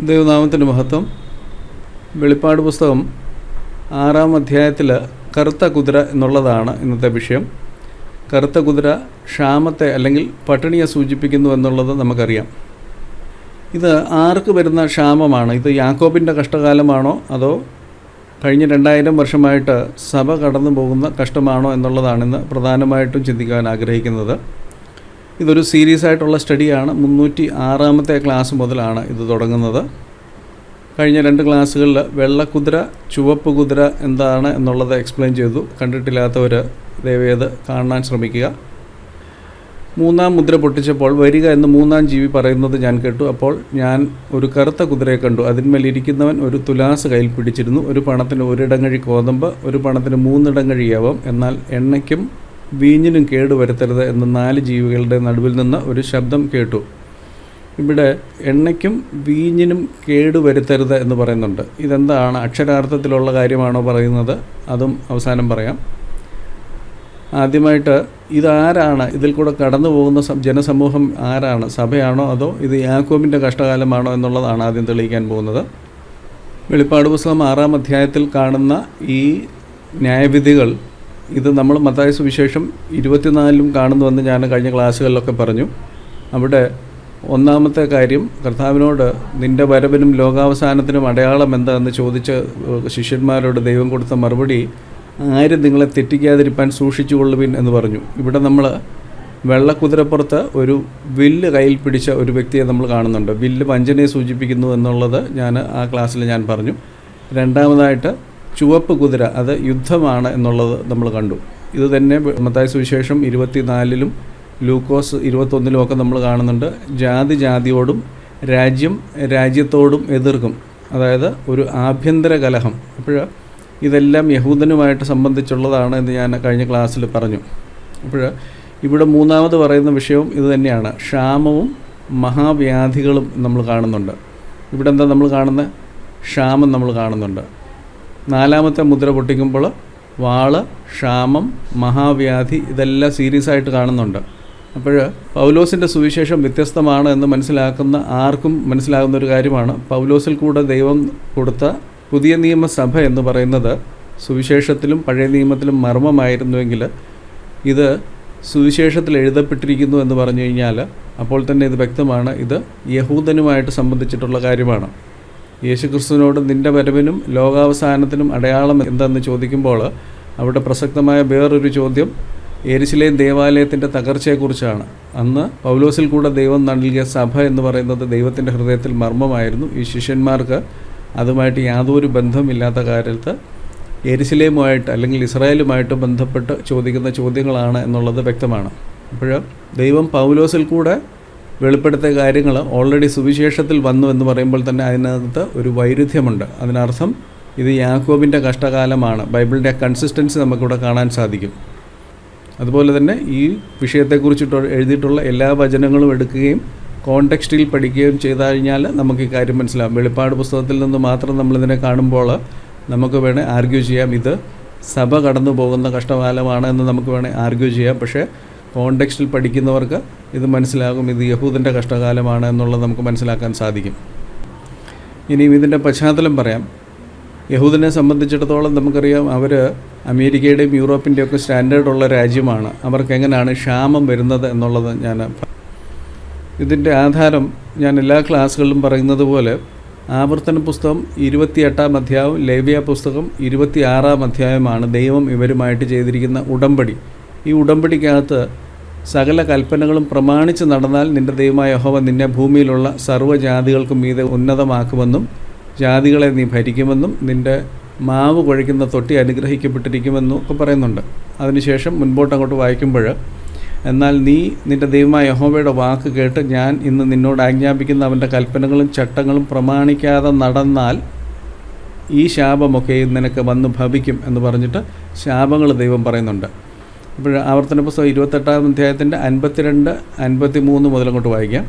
ദൈവനാമത്തിന്റെ മഹത്വം. വെളിപ്പാട് പുസ്തകം ആറാം അധ്യായത്തിൽ കറുത്ത കുതിര എന്നുള്ളതാണ് ഇന്നത്തെ വിഷയം. കറുത്ത കുതിര ക്ഷാമത്തെ അല്ലെങ്കിൽ പട്ടിണിയെ സൂചിപ്പിക്കുന്നു എന്നുള്ളത് നമുക്കറിയാം. ഇത് ആർക്ക് വരുന്ന ക്ഷാമമാണ്? ഇത് യാക്കോബിന്റെ കഷ്ടകാലമാണോ? അതോ കഴിഞ്ഞ രണ്ടായിരം വർഷമായിട്ട് സഭ കടന്നു പോകുന്ന കഷ്ടമാണോ എന്നുള്ളതാണ് ഇന്ന് പ്രധാനമായിട്ടും ചിന്തിക്കാൻ ആഗ്രഹിക്കുന്നത്. ഇതൊരു സീരീസ് ആയിട്ടുള്ള സ്റ്റഡിയാണ് മുന്നൂറ്റി ആറാമത്തെ ക്ലാസ് മുതലാണ് ഇത് തുടങ്ങുന്നത്. കഴിഞ്ഞ രണ്ട് ക്ലാസ്സുകളിൽ വെള്ളക്കുതിര ചുവപ്പ് കുതിര എന്താണ് എന്നുള്ളത് എക്സ്പ്ലെയിൻ ചെയ്തു. കണ്ടിട്ടില്ലാത്തവർ ദയവേത് കാണാൻ ശ്രമിക്കുക. മൂന്നാം മുദ്ര പൊട്ടിച്ചപ്പോൾ വരിക എന്ന് മൂന്നാം ജീവി പറയുന്നത് ഞാൻ കേട്ടു. അപ്പോൾ ഞാൻ ഒരു കറുത്ത കുതിരയെ കണ്ടു. അതിന്മേൽ ഇരിക്കുന്നവൻ ഒരു തുലാസ് കയ്യിൽ പിടിച്ചിരുന്നു. ഒരു പണത്തിന് ഒരിടങ്ങഴി കോതമ്പ് ഒരു പണത്തിന് മൂന്നിടങ്ങഴി യവം. എന്നാൽ എണ്ണയ്ക്കും വീഞ്ഞിനും കേട് വരുത്തരുത് എന്ന് നാല് ജീവികളുടെ നടുവിൽ നിന്ന് ഒരു ശബ്ദം കേട്ടു. ഇവിടെ എണ്ണയ്ക്കും വീഞ്ഞിനും കേട് വരുത്തരുത് എന്ന് പറയുന്നുണ്ട്. ഇതെന്താണ് അക്ഷരാർത്ഥത്തിലുള്ള കാര്യമാണോ പറയുന്നത്? അതും അവസാനം പറയാം. ആദ്യമായിട്ട് ഇതാരാണ്? ഇതിൽ കൂടെ കടന്നു പോകുന്ന ജനസമൂഹം ആരാണ്? സഭയാണോ അതോ ഇത് യാക്കോബിന്റെ കഷ്ടകാലമാണോ എന്നുള്ളതാണ് ആദ്യം തെളിയിക്കാൻ പോകുന്നത്. വെളിപ്പാട് പുസ്തകം ആറാം അധ്യായത്തിൽ കാണുന്ന ഈ ന്യായവിധികൾ ഇത് നമ്മൾ മത്തായ സുവിശേഷം ഇരുപത്തിനാലിലും കാണുന്നുവെന്ന് ഞാൻ കഴിഞ്ഞ ക്ലാസ്സുകളിലൊക്കെ പറഞ്ഞു. അവിടെ ഒന്നാമത്തെ കാര്യം കർത്താവിനോട് നിന്റെ വരവിനും ലോകാവസാനത്തിനും അടയാളം എന്താണെന്ന് ചോദിച്ച ശിഷ്യന്മാരോട് ദൈവം കൊടുത്ത മറുപടി ആരും നിങ്ങളെ തെറ്റിക്കാതിരിപ്പാൻ സൂക്ഷിച്ചുകൊള്ളുവിൻ എന്ന് പറഞ്ഞു. ഇവിടെ നമ്മൾ വെള്ളക്കുതിരപ്പുറത്ത് ഒരു വില്ല് കയ്യിൽ പിടിച്ച ഒരു വ്യക്തിയെ നമ്മൾ കാണുന്നുണ്ട്. വില്ല് വഞ്ചനയെ സൂചിപ്പിക്കുന്നു എന്നുള്ളത് ഞാൻ ആ ക്ലാസ്സിൽ ഞാൻ പറഞ്ഞു. രണ്ടാമതായിട്ട് ചുവപ്പ് കുതിര അത് യുദ്ധമാണ് എന്നുള്ളത് നമ്മൾ കണ്ടു. ഇത് തന്നെ മത്തായ സുവിശേഷം ഇരുപത്തിനാലിലും ലൂക്കോസ് ഇരുപത്തൊന്നിലും ഒക്കെ നമ്മൾ കാണുന്നുണ്ട്. ജാതി ജാതിയോടും രാജ്യം രാജ്യത്തോടും എതിർക്കും. അതായത് ഒരു ആഭ്യന്തര കലഹം. അപ്പോൾ ഇതെല്ലാം യഹൂദനുമായിട്ട് സംബന്ധിച്ചുള്ളതാണ് എന്ന് ഞാൻ കഴിഞ്ഞ ക്ലാസ്സിൽ പറഞ്ഞു. അപ്പോൾ ഇവിടെ മൂന്നാമത് പറയുന്ന വിഷയവും ഇത് തന്നെയാണ്. ക്ഷാമവും മഹാവ്യാധികളും നമ്മൾ കാണുന്നുണ്ട്. ഇവിടെ എന്താ നമ്മൾ കാണുന്നത്? ക്ഷാമം നമ്മൾ കാണുന്നുണ്ട്. നാലാമത്തെ മുദ്ര പൊട്ടിക്കുമ്പോൾ വാൾ ക്ഷാമം മഹാവ്യാധി ഇതെല്ലാം സീരിയസ് ആയിട്ട് കാണുന്നുണ്ട്. അപ്പോൾ പൗലോസിന്റെ സുവിശേഷം വ്യത്യസ്തമാണ് എന്ന് മനസ്സിലാക്കുന്ന ആർക്കും മനസ്സിലാകുന്ന ഒരു കാര്യമാണ്. പൗലോസിൽ കൂടെ ദൈവം കൊടുത്ത പുതിയ നിയമസഭ എന്ന് പറയുന്നത് സുവിശേഷത്തിലും പഴയ നിയമത്തിലും മർമ്മമായിരുന്നുവെങ്കിൽ ഇത് സുവിശേഷത്തിൽ എഴുതപ്പെട്ടിരിക്കുന്നു എന്ന് പറഞ്ഞു കഴിഞ്ഞാൽ അപ്പോൾ തന്നെ ഇത് വ്യക്തമാണ്. ഇത് യഹൂദനുമായിട്ട് സംബന്ധിച്ചിട്ടുള്ള കാര്യമാണ്. യേശുക്രിസ്തുവിനോട് നിന്റെ വരവിനും ലോകാവസാനത്തിനും അടയാളം എന്തെന്ന് ചോദിക്കുമ്പോൾ അവിടെ പ്രസക്തമായ വേറൊരു ചോദ്യം എരിശിലേം ദേവാലയത്തിന്റെ തകർച്ചയെക്കുറിച്ചാണ്. അന്ന് പൗലോസിൽ കൂടെ ദൈവം നൽകിയ സഭ എന്ന് പറയുന്നത് ദൈവത്തിന്റെ ഹൃദയത്തിൽ മർമ്മമായിരുന്നു. ഈ ശിഷ്യന്മാർക്ക് അതുമായിട്ട് യാതൊരു ബന്ധമില്ലാത്ത കാര്യത്ത് എരിശിലേമുമായിട്ട് അല്ലെങ്കിൽ ഇസ്രായേലുമായിട്ട് ബന്ധപ്പെട്ട് ചോദിക്കുന്ന ചോദ്യങ്ങളാണ് എന്നുള്ളത് വ്യക്തമാണ്. അപ്പോൾ ദൈവം പൗലോസിൽ കൂടെ വെളിപ്പെടുത്തിയ കാര്യങ്ങൾ ഓൾറെഡി സുവിശേഷത്തിൽ വന്നു എന്ന് പറയുമ്പോൾ തന്നെ അതിനകത്ത് ഒരു വൈരുദ്ധ്യമുണ്ട്. അതിനർത്ഥം ഇത് യാക്കോബിന്റെ കഷ്ടകാലമാണ്. ബൈബിളിന്റെ കൺസിസ്റ്റൻസി നമുക്കിവിടെ കാണാൻ സാധിക്കും. അതുപോലെ തന്നെ ഈ വിഷയത്തെക്കുറിച്ചിട്ട് എഴുതിയിട്ടുള്ള എല്ലാ വചനങ്ങളും എടുക്കുകയും കോണ്ടെക്സ്റ്റിൽ പഠിക്കുകയും ചെയ്തു കഴിഞ്ഞാൽ നമുക്ക് ഈ കാര്യം മനസ്സിലാവും. വെളിപ്പാട് പുസ്തകത്തിൽ നിന്ന് മാത്രം നമ്മളിതിനെ കാണുമ്പോൾ നമുക്ക് വേണേൽ ആർഗ്യൂ ചെയ്യാം. ഇത് സഭ കടന്നു പോകുന്ന കഷ്ടകാലമാണ് എന്ന് നമുക്ക് വേണേൽ ആർഗ്യൂ ചെയ്യാം. പക്ഷേ കോണ്ടെക്സ്റ്റിൽ പഠിക്കുന്നവർക്ക് ഇത് മനസ്സിലാകും. ഇത് യഹൂദന്റെ കഷ്ടകാലമാണ് എന്നുള്ളത് നമുക്ക് മനസ്സിലാക്കാൻ സാധിക്കും. ഇനിയും ഇതിന്റെ പശ്ചാത്തലം പറയാം. യഹൂദിനെ സംബന്ധിച്ചിടത്തോളം നമുക്കറിയാം അവർ അമേരിക്കയുടെയും യൂറോപ്പിന്റെയും ഒക്കെ സ്റ്റാൻഡേർഡ് ഉള്ള രാജ്യമാണ്. അവർക്ക് എങ്ങനെയാണ് ക്ഷാമം വരുന്നത് എന്നുള്ളത് ഞാൻ ഇതിന്റെ ആധാരം ഞാൻ എല്ലാ ക്ലാസ്സുകളിലും പറയുന്നത് പോലെ ആവർത്തന പുസ്തകം ഇരുപത്തിയെട്ടാം അധ്യായം ലേവ്യ പുസ്തകം ഇരുപത്തിയാറാം അധ്യായമാണ് ദൈവം ഇവരുമായിട്ട് ചെയ്തിരിക്കുന്ന ഉടമ്പടി. ഈ ഉടമ്പടിക്കകത്ത് സകല കൽപ്പനകളും പ്രമാണിച്ച് നടന്നാൽ നിന്റെ ദൈവമായ യഹോവ നിന്നെ ഭൂമിയിലുള്ള സർവജാതികൾക്കും മീതെ ഉന്നതമാക്കുമെന്നും ജാതികളെ നീ ഭരിക്കുമെന്നും നിന്റെ മാവ് കുഴയ്ക്കുന്ന തൊട്ടി അനുഗ്രഹിക്കപ്പെട്ടിരിക്കുമെന്നും ഒക്കെ പറയുന്നുണ്ട്. അതിനുശേഷം മുൻപോട്ട് അങ്ങോട്ട് വായിക്കുമ്പോൾ എന്നാൽ നീ നിന്റെ ദൈവമായ യഹോവയുടെ വാക്ക് കേട്ട് ഞാൻ ഇന്ന് നിന്നോട് ആജ്ഞാപിക്കുന്ന അവന്റെ കൽപ്പനകളും ചട്ടങ്ങളും പ്രമാണിക്കാതെ നടന്നാൽ ഈ ശാപമൊക്കെ നിനക്ക് വന്ന് ഭവിക്കും എന്ന് പറഞ്ഞിട്ട് ശാപങ്ങൾ ദൈവം പറയുന്നുണ്ട്. അപ്പോൾ ആവർത്തന പുസ്തകം ഇരുപത്തെട്ടാം അധ്യായത്തിന്റെ അൻപത്തിരണ്ട് അൻപത്തി മൂന്ന് മുതലങ്ങോട്ട് വായിക്കാം.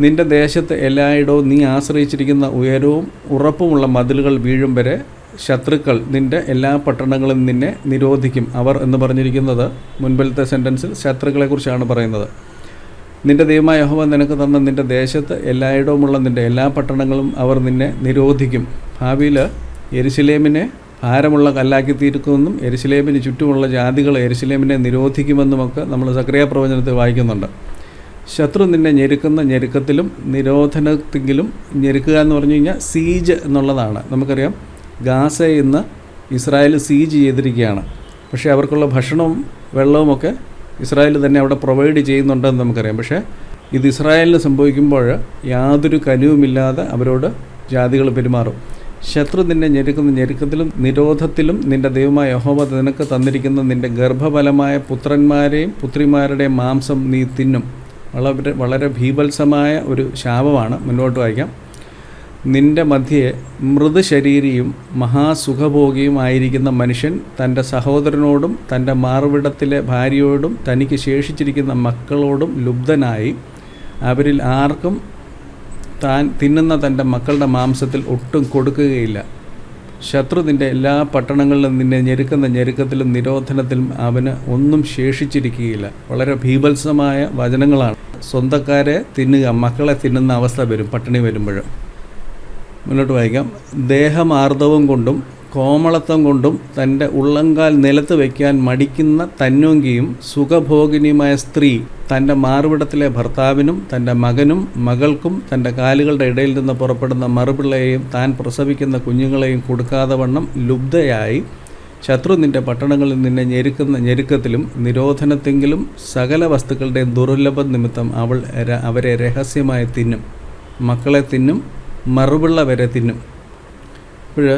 നിന്റെ ദേശത്ത് എല്ലായിടവും നീ ആശ്രയിച്ചിരിക്കുന്ന ഉയരവും ഉറപ്പുമുള്ള മതിലുകൾ വീഴും വരെ ശത്രുക്കൾ നിന്റെ എല്ലാ പട്ടണങ്ങളും നിന്നെ നിരോധിക്കും. അവർ എന്ന് പറഞ്ഞിരിക്കുന്നത് മുൻപിലത്തെ സെന്റൻസിൽ ശത്രുക്കളെക്കുറിച്ചാണ് പറയുന്നത്. നിന്റെ ദൈവമായ യഹോവ നിനക്ക് തന്ന നിന്റെ ദേശത്ത് എല്ലായിടവുമുള്ള നിന്റെ എല്ലാ പട്ടണങ്ങളും അവർ നിന്നെ നിരോധിക്കും. ഭാവിയിൽ എരുസലേമിനെ ഭാരമുള്ള കല്ലാക്കി തീർക്കുമെന്നും എരുസലേമിന് ചുറ്റുമുള്ള ജാതികൾ എരുസലേമിനെ നിരോധിക്കുമെന്നുമൊക്കെ നമ്മൾ സക്രിയ പ്രവചനത്തിൽ വായിക്കുന്നുണ്ട്. ശത്രു നിന്നെ ഞെരുക്കുന്ന ഞെരുക്കത്തിലും നിരോധനത്തിലും ഞെരുക്കുക എന്ന് പറഞ്ഞു കഴിഞ്ഞാൽ സീജ് എന്നുള്ളതാണ്. നമുക്കറിയാം ഗാസ ഇന്ന് ഇസ്രായേൽ സീജ് ചെയ്തിരിക്കുകയാണ്. പക്ഷേ അവർക്കുള്ള ഭക്ഷണവും വെള്ളവുമൊക്കെ ഇസ്രായേൽ തന്നെ അവിടെ പ്രൊവൈഡ് ചെയ്യുന്നുണ്ടെന്ന് നമുക്കറിയാം. പക്ഷേ ഇത് ഇസ്രായേലിന് സംഭവിക്കുമ്പോൾ യാതൊരു കനുവുമില്ലാതെ അവരോട് ജാതികൾ പെരുമാറും. ശത്രു നിന്നെ ഞെരുക്കുന്ന ഞെരുക്കത്തിലും നിരോധത്തിലും നിന്റെ ദൈവമായ യഹോവ നിനക്ക് തന്നിരിക്കുന്ന നിന്റെ ഗർഭഫലമായ പുത്രന്മാരെയും പുത്രിമാരുടെയും മാംസം നീ തിന്നും. വളരെ വളരെ ഭീഭത്സമായ ഒരു ശാപമാണ് മുന്നോട്ട് വായിക്കാം. നിന്റെ മധ്യേ മൃദുശരീരിയും മഹാസുഖഭോഗിയും ആയിരിക്കുന്ന മനുഷ്യൻ തന്റെ സഹോദരനോടും തന്റെ മാർവിടത്തിലെ ഭാര്യയോടും തനിക്ക് ശേഷിച്ചിരിക്കുന്ന മക്കളോടും ലുബ്ധനായി അവരിൽ ആർക്കും താൻ തിന്നുന്ന തന്റെ മക്കളുടെ മാംസത്തിൽ ഒട്ടും കൊടുക്കുകയില്ല. ശത്രു നിന്റെ എല്ലാ പട്ടണങ്ങളിലും നിന്നെ ഞെരുക്കുന്ന ഞെരുക്കത്തിലും നിരോധനത്തിലും അവന് ഒന്നും ശേഷിച്ചിരിക്കുകയില്ല. വളരെ ഭീഭത്സമായ വചനങ്ങളാണ്. സ്വന്തക്കാരെ തിന്നുക മക്കളെ തിന്നുന്ന അവസ്ഥ വരും പട്ടിണി വരുമ്പോൾ മുന്നോട്ട് വായിക്കാം. ദേഹമാർദ്ദവും കൊണ്ടും കോമളത്വം കൊണ്ടും തന്റെ ഉള്ളങ്കാൽ നിലത്ത് വയ്ക്കാൻ മടിക്കുന്ന തന്നോങ്കിയും സുഖഭോഗിനിയുമായ സ്ത്രീ തന്റെ മാർവിടത്തിലെ ഭർത്താവിനും തന്റെ മകനും മകൾക്കും തന്റെ കാലുകളുടെ ഇടയിൽ നിന്ന് പുറപ്പെടുന്ന മറുപിള്ളയെയും താൻ പ്രസവിക്കുന്ന കുഞ്ഞുങ്ങളെയും കൊടുക്കാതെ വണ്ണം ലുബ്ധയായി ശത്രു നിന്റെ പട്ടണങ്ങളിൽ നിന്നെ ഞെരുക്കുന്ന ഞെരുക്കത്തിലും നിരോധനത്തെങ്കിലും സകല വസ്തുക്കളുടെയും ദുർലഭ നിമിത്തം അവൾ അവരെ രഹസ്യമായി തിന്നും. മക്കളെ തിന്നും മറുപിള്ള വരെ തിന്നും. അപ്പോൾ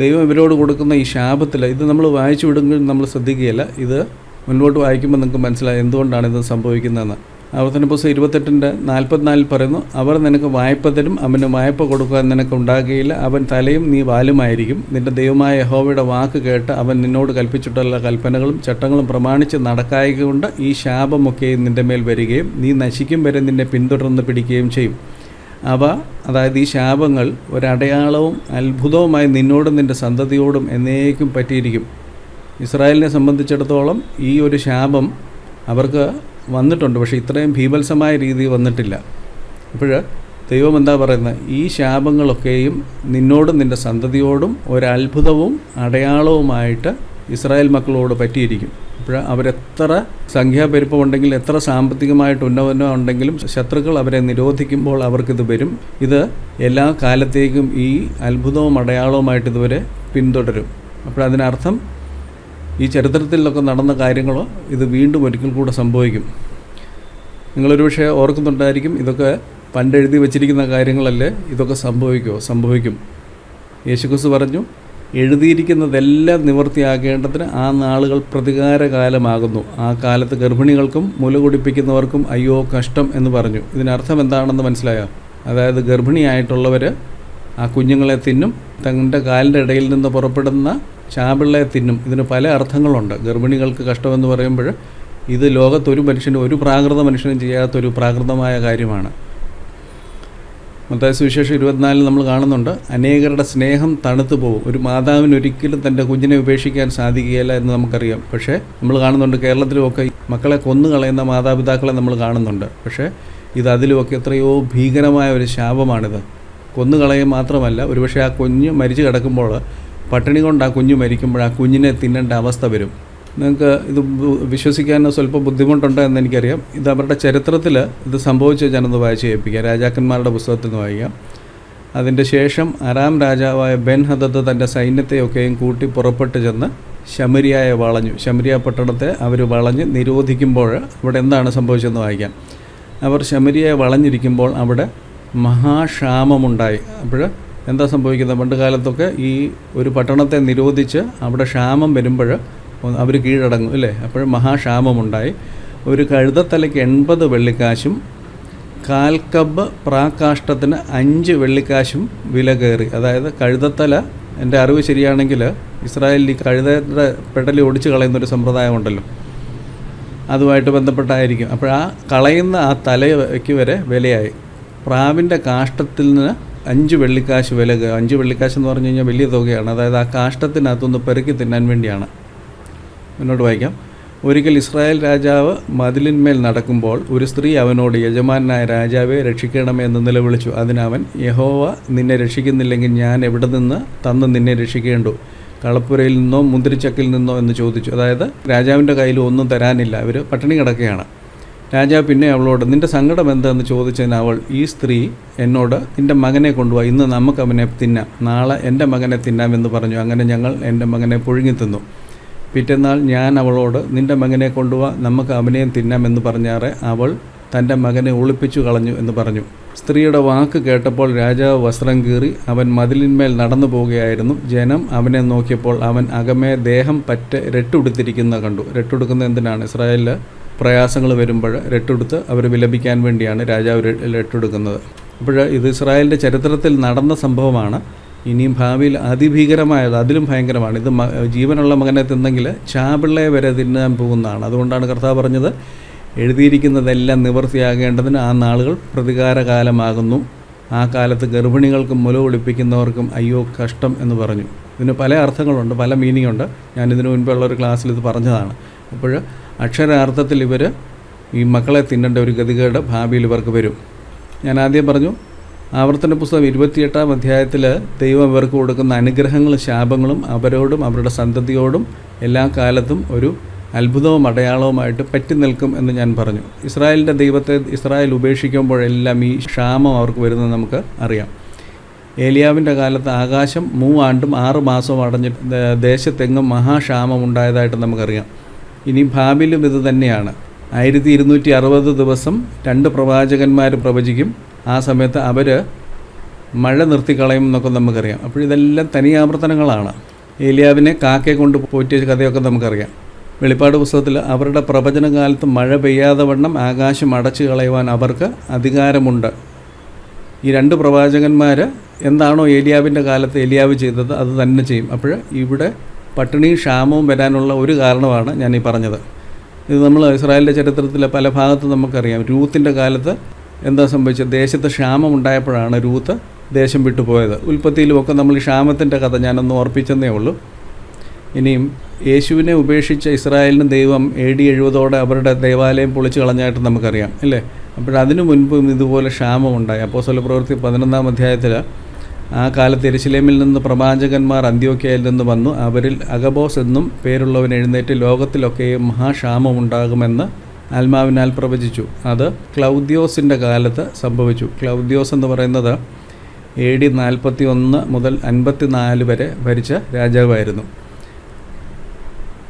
ദൈവം ഇവരോട് കൊടുക്കുന്ന ഈ ശാപത്തിൽ ഇത് നമ്മൾ വായിച്ചു വിടുമ്പോൾ നമ്മൾ ശ്രദ്ധിക്കുകയില്ല. ഇത് മുൻപോട്ട് വായിക്കുമ്പോൾ നിങ്ങൾക്ക് മനസ്സിലായി എന്തുകൊണ്ടാണ് ഇത് സംഭവിക്കുന്നതെന്ന്. ആവർത്തന പുസ്തകം ഇരുപത്തെട്ടിന്റെ നാൽപ്പത്തിനാലിൽ പറയുന്നു അവർ നിനക്ക് വായ്പ തരും അവന് വായ്പ കൊടുക്കാൻ നിനക്ക് ഉണ്ടാകുകയില്ല. അവൻ തലയും നീ വാലുമായിരിക്കും. നിന്റെ ദൈവമായ യഹോവയുടെ വാക്ക് കേട്ട് അവൻ നിന്നോട് കൽപ്പിച്ചിട്ടുള്ള കൽപ്പനകളും ചട്ടങ്ങളും പ്രമാണിച്ച് നടക്കായകൊണ്ട് ഈ ശാപമൊക്കെയും നിന്റെ മേൽ വരികയും നീ നശിക്കും വരെ നിന്നെ പിന്തുടർന്ന് പിടിക്കുകയും ചെയ്യും. അവ അതായത് ഈ ശാപങ്ങൾ ഒരടയാളവും അത്ഭുതവുമായി നിന്നോടും നിന്റെ സന്തതിയോടും എന്നേക്കും പറ്റിയിരിക്കും. ഇസ്രായേലിനെ സംബന്ധിച്ചിടത്തോളം ഈ ഒരു ശാപം അവർക്ക് വന്നിട്ടുണ്ട് പക്ഷേ ഇത്രയും ഭീഭത്സമായ രീതി വന്നിട്ടില്ല. അപ്പോൾ ദൈവം എന്താ പറയുന്നത്? ഈ ശാപങ്ങളൊക്കെയും നിന്നോടും നിന്റെ സന്തതിയോടും ഒരത്ഭുതവും അടയാളവുമായിട്ട് ഇസ്രായേൽ മക്കളോട് പറ്റിയിരിക്കും. അപ്പോൾ അവരെത്ര സംഖ്യാപെരുപ്പമുണ്ടെങ്കിൽ എത്ര സാമ്പത്തികമായിട്ട് ഉന്നമനം ഉണ്ടെങ്കിലും ശത്രുക്കൾ അവരെ നിരോധിക്കുമ്പോൾ അവർക്കിത് വരും. ഇത് എല്ലാ കാലത്തേക്കും ഈ അത്ഭുതവും അടയാളവുമായിട്ട് ഇതുവരെ പിന്തുടരും. അപ്പോൾ അതിനർത്ഥം ഈ ചരിത്രത്തിലൊക്കെ നടന്ന കാര്യങ്ങളോ ഇത് വീണ്ടും ഒരിക്കൽ കൂടെ സംഭവിക്കും. നിങ്ങളൊരു പക്ഷേ ഓർക്കുന്നുണ്ടായിരിക്കും ഇതൊക്കെ പണ്ടെഴുതി വച്ചിരിക്കുന്ന കാര്യങ്ങളല്ലേ ഇതൊക്കെ സംഭവിക്കുമോ സംഭവിക്കും. യേശുക്രിസ്തു പറഞ്ഞു എഴുതിയിരിക്കുന്നതെല്ലാം നിവൃത്തിയാക്കേണ്ടതിന് ആ നാളുകൾ പ്രതികാരകാലമാകുന്നു. ആ കാലത്ത് ഗർഭിണികൾക്കും മുല കുടിപ്പിക്കുന്നവർക്കും അയ്യോ കഷ്ടം എന്ന് പറഞ്ഞു. ഇതിനർത്ഥം എന്താണെന്ന് മനസ്സിലായോ? അതായത് ഗർഭിണിയായിട്ടുള്ളവർ ആ കുഞ്ഞുങ്ങളെ തിന്നും തങ്ങളുടെ കാലിന്റെ ഇടയിൽ നിന്ന് പുറപ്പെടുന്ന ചാപിള്ളയെ തിന്നും. ഇതിന് പല അർത്ഥങ്ങളുണ്ട്. ഗർഭിണികൾക്ക് കഷ്ടമെന്ന് പറയുമ്പോൾ ഇത് ലോകത്തൊരു മനുഷ്യനും ഒരു പ്രാകൃത മനുഷ്യനും ചെയ്യാത്തൊരു പ്രാകൃതമായ കാര്യമാണ്. മത്തായ സുവിശേഷം ഇരുപത്തിനാലിൽ നമ്മൾ കാണുന്നുണ്ട് അനേകരുടെ സ്നേഹം തണുത്തു പോകും. ഒരു മാതാവിന് ഒരിക്കലും തന്റെ കുഞ്ഞിനെ ഉപേക്ഷിക്കാൻ സാധിക്കുകയില്ല എന്ന് നമുക്കറിയാം. പക്ഷേ നമ്മൾ കാണുന്നുണ്ട് കേരളത്തിലുമൊക്കെ മക്കളെ കൊന്നു കളയുന്ന മാതാപിതാക്കളെ നമ്മൾ കാണുന്നുണ്ട്. പക്ഷേ ഇത് അതിലുമൊക്കെ എത്രയോ ഭീകരമായ ഒരു ശാപമാണിത്. കൊന്നു കളയുക മാത്രമല്ല ഒരുപക്ഷെ ആ കുഞ്ഞ് മരിച്ചു കിടക്കുമ്പോൾ പട്ടിണി കൊണ്ട് ആ കുഞ്ഞ് മരിക്കുമ്പോൾ ആ കുഞ്ഞിനെ തിന്നേണ്ട അവസ്ഥ വരും. നിങ്ങൾക്ക് ഇത് വിശ്വസിക്കാൻ സ്വല്പം ബുദ്ധിമുട്ടുണ്ട് എന്ന് എനിക്കറിയാം. ഇത് അവരുടെ ചരിത്രത്തിൽ ഇത് സംഭവിച്ച ഞാനൊന്ന് വായിച്ച് കേൾപ്പിക്കാം. രാജാക്കന്മാരുടെ പുസ്തകത്തിൽ നിന്ന് വായിക്കാം. അതിന്റെ ശേഷം അറാം രാജാവായ ബെൻ ഹദത്ത് തന്റെ സൈന്യത്തെയൊക്കെയും കൂട്ടി പുറപ്പെട്ട് ചെന്ന് ശമരിയായ വളഞ്ഞു. ശമരിയ പട്ടണത്തെ അവർ വളഞ്ഞ് നിരോധിക്കുമ്പോൾ അവിടെ എന്താണ് സംഭവിച്ചതെന്ന് വായിക്കാം. അവർ ശമരിയെ വളഞ്ഞിരിക്കുമ്പോൾ അവിടെ മഹാക്ഷാമമുണ്ടായി. അപ്പോൾ എന്താ സംഭവിക്കുന്നത്? പണ്ട് കാലത്തൊക്കെ ഈ ഒരു പട്ടണത്തെ നിരോധിച്ച് അവിടെ ക്ഷാമം വരുമ്പോൾ അവർ കീഴടങ്ങും അല്ലേ? അപ്പോൾ മഹാക്ഷാമമുണ്ടായി ഒരു കഴുതത്തലയ്ക്ക് എൺപത് വെള്ളിക്കാശും കാൽക്കബ് കബ് പ്രാകാഷ്ടത്തിന് അഞ്ച് വെള്ളിക്കാശും വില കയറി. അതായത് കഴുതത്തല എന്റെ അറിവ് ശരിയാണെങ്കിൽ ഇസ്രായേലിൽ ഈ കഴുതയുടെ പെടലി ഒടിച്ച് കളയുന്നൊരു സമ്പ്രദായമുണ്ടല്ലോ അതുമായിട്ട് ബന്ധപ്പെട്ടായിരിക്കും. അപ്പോൾ ആ കളയുന്ന ആ തലയ്ക്ക് വരെ വിലയായി. പ്രാവിന്റെ കാഷ്ടത്തിൽ നിന്ന് അഞ്ച് വെള്ളിക്കാശ് വില അഞ്ച് വെള്ളിക്കാശ് എന്ന് പറഞ്ഞു കഴിഞ്ഞാൽ വലിയ തുകയാണ്. അതായത് ആ കാഷ്ടത്തിനകത്തുനിന്ന് പെറുക്കി തിന്നാൻ വേണ്ടിയാണ്. മുന്നോട്ട് വായിക്കാം. ഒരിക്കൽ ഇസ്രായേൽ രാജാവ് മതിലിന്മേൽ നടക്കുമ്പോൾ ഒരു സ്ത്രീ അവനോട് യജമാനായ രാജാവെ രക്ഷിക്കണമേ എന്ന് നിലവിളിച്ചു അതിനവൻ യഹോവ നിന്നെ രക്ഷിക്കുന്നില്ലെങ്കിൽ ഞാൻ എവിടെ നിന്ന് തന്ന് നിന്നെ രക്ഷിക്കേണ്ടു? കളപ്പുരയിൽ നിന്നോ മുന്തിരിച്ചക്കിൽ നിന്നോ? എന്ന് ചോദിച്ചു. അതായത് രാജാവിന്റെ കയ്യിൽ ഒന്നും തരാനില്ല. അവർ പട്ടിണി കിടക്കുകയാണ്. രാജാവ് പിന്നെ അവളോട് നിന്റെ സങ്കടം എന്താണെന്ന് ചോദിച്ചതിന് അവൾ ഈ സ്ത്രീ എന്നോട് നിന്റെ മകനെ കൊണ്ടുപോയി. ഇന്ന് നമുക്ക് അവനെ തിന്നാം. നാളെ എന്റെ മകനെ തിന്നാമെന്ന് പറഞ്ഞു. അങ്ങനെ ഞങ്ങൾ എന്റെ മകനെ പുഴുങ്ങി തിന്നു. പിറ്റന്നാൾ ഞാൻ അവളോട് നിന്റെ മകനെ കൊണ്ടുപോവാ നമുക്ക് അവനെയും തിന്നാമെന്ന് പറഞ്ഞാറെ അവൾ തന്റെ മകനെ ഒളിപ്പിച്ചു കളഞ്ഞു എന്ന് പറഞ്ഞു. സ്ത്രീയുടെ വാക്ക് കേട്ടപ്പോൾ രാജാവ് വസ്ത്രം കീറി അവൻ മതിലിന്മേൽ നടന്നു പോവുകയായിരുന്നു. ജനം അവനെ നോക്കിയപ്പോൾ അവൻ അകമേ ദേഹം പറ്റ രട്ടുടുത്തിരിക്കുന്ന കണ്ടു. രട്ടുടുക്കുന്ന എന്തിനാണ്? ഇസ്രായേലിൽ പ്രയാസങ്ങൾ വരുമ്പോൾ രട്ടുടുത്ത് അവർ വിലപിക്കാൻ വേണ്ടിയാണ് രാജാവ് രട്ടുടുക്കുന്നത്. അപ്പോൾ ഇത് ഇസ്രായേലിന്റെ ചരിത്രത്തിൽ നടന്ന സംഭവമാണ്. ഇനിയും ഭാവിയിൽ അതിഭീകരമായത് അതിലും ഭയങ്കരമാണ്. ഇത് ജീവനുള്ള മകനെ തിന്നെങ്കിൽ ചാപിള്ളയെ വരെ തിന്നാൻ പോകുന്നതാണ്. അതുകൊണ്ടാണ് കർത്താവ് പറഞ്ഞത് എഴുതിയിരിക്കുന്നതെല്ലാം നിവൃത്തിയാകേണ്ടതിന് ആ നാളുകൾ പ്രതികാരകാലമാകുന്നു. ആ കാലത്ത് ഗർഭിണികൾക്കും മുല ഒളിപ്പിക്കുന്നവർക്കും അയ്യോ കഷ്ടം എന്ന് പറഞ്ഞു. ഇതിന് പല അർത്ഥങ്ങളുണ്ട് പല മീനിങ് ഉണ്ട് ഞാൻ ഇതിനു മുൻപുള്ള ഒരു ക്ലാസ്സിൽ ഇത് പറഞ്ഞതാണ്. അപ്പോൾ അക്ഷരാർത്ഥത്തിൽ ഇവർ ഈ മക്കളെ തിന്നേണ്ട ഒരു ഗതികേട് ഭാവിയിൽ ഇവർക്ക് വരും. ഞാൻ ആദ്യം പറഞ്ഞു ആവർത്തന പുസ്തകം ഇരുപത്തിയെട്ടാം അധ്യായത്തിൽ ദൈവം ഇവർക്ക് കൊടുക്കുന്ന അനുഗ്രഹങ്ങളും ശാപങ്ങളും അവരോടും അവരുടെ സന്തതിയോടും എല്ലാ കാലത്തും ഒരു അത്ഭുതവും അടയാളവുമായിട്ട് പറ്റി നിൽക്കും എന്ന് ഞാൻ പറഞ്ഞു. ഇസ്രായേലിന്റെ ദൈവത്തെ ഇസ്രായേൽ ഉപേക്ഷിക്കുമ്പോഴെല്ലാം ഈ ക്ഷാമം അവർക്ക് വരുന്നത് നമുക്ക് അറിയാം. ഏലിയാവിന്റെ കാലത്ത് ആകാശം മൂവാണ്ടും ആറ് മാസവും അടഞ്ഞിട്ട് ദേശത്തെങ്ങും മഹാക്ഷാമം ഉണ്ടായതായിട്ട് നമുക്കറിയാം. ഇനി ഭാവിയിലും ഇത് തന്നെയാണ്. ആയിരത്തി ഇരുന്നൂറ്റി അറുപത് ദിവസം രണ്ട് പ്രവാചകന്മാർ പ്രവചിക്കും. ആ സമയത്ത് അവർ മഴ നിർത്തിക്കളയും എന്നൊക്കെ നമുക്കറിയാം. അപ്പോൾ ഇതെല്ലാം തനിയാവർത്തനങ്ങളാണ് ഏലിയാവിനെ കാക്കയെ കൊണ്ട് പോറ്റിയ കഥയൊക്കെ നമുക്കറിയാം. വെളിപ്പാട് പുസ്തകത്തിൽ അവരുടെ പ്രവചനകാലത്ത് മഴ പെയ്യാതെ വണ്ണം ആകാശം അടച്ചു കളയുവാൻ അവർക്ക് അധികാരമുണ്ട്. ഈ രണ്ട് പ്രവാചകന്മാർ എന്താണോ ഏലിയാവിന്റെ കാലത്ത് ഏലിയാവ് ചെയ്തത് അത് തന്നെ ചെയ്യും. അപ്പോൾ ഇവിടെ പട്ടിണിയും ക്ഷാമവും വരാനുള്ള ഒരു കാരണമാണ് ഞാൻ ഈ പറഞ്ഞത്. ഇത് നമ്മൾ ഇസ്രായേലിന്റെ ചരിത്രത്തിലെ പല ഭാഗത്തും നമുക്കറിയാം. രൂത്തിന്റെ കാലത്ത് എന്താ സംഭവിച്ചത്? ദേശത്ത് ക്ഷാമം ഉണ്ടായപ്പോഴാണ് രൂത്ത് ദേശം വിട്ടുപോയത്. ഉൽപ്പത്തിയിലുമൊക്കെ നമ്മൾ ക്ഷാമത്തിന്റെ കഥ ഞാനൊന്ന് ഓർപ്പിച്ചെന്നേ ഉള്ളൂ. ഇനിയും യേശുവിനെ ഉപേക്ഷിച്ച ഇസ്രായേലിന് ദൈവം എ ഡി എഴുപതോടെ അവരുടെ ദേവാലയം പൊളിച്ചു കളഞ്ഞായിട്ട് നമുക്കറിയാം അല്ലേ? അപ്പോഴതിനു മുൻപും ഇതുപോലെ ക്ഷാമമുണ്ടായി. അപ്പോസ്തല പ്രവൃത്തി പതിനൊന്നാം അധ്യായത്തിൽ ആ കാലത്ത് എരിശിലേമിൽ നിന്ന് പ്രവാചകന്മാർ അന്ത്യോക്കയിൽ നിന്ന് വന്നു. അവരിൽ അഗബോസ് എന്നും പേരുള്ളവൻ എഴുന്നേറ്റ് ലോകത്തിലൊക്കെയും മഹാക്ഷാമമുണ്ടാകുമെന്ന് ആത്മാവിനാൽ പ്രവചിച്ചു. അത് ക്ലൗദ്യോസിന്റെ കാലത്ത് സംഭവിച്ചു. ക്ലൗദ്യോസ് എന്ന് പറയുന്നത് എ ഡി നാൽപ്പത്തി ഒന്ന് മുതൽ അൻപത്തി നാല് വരെ ഭരിച്ച രാജാവായിരുന്നു.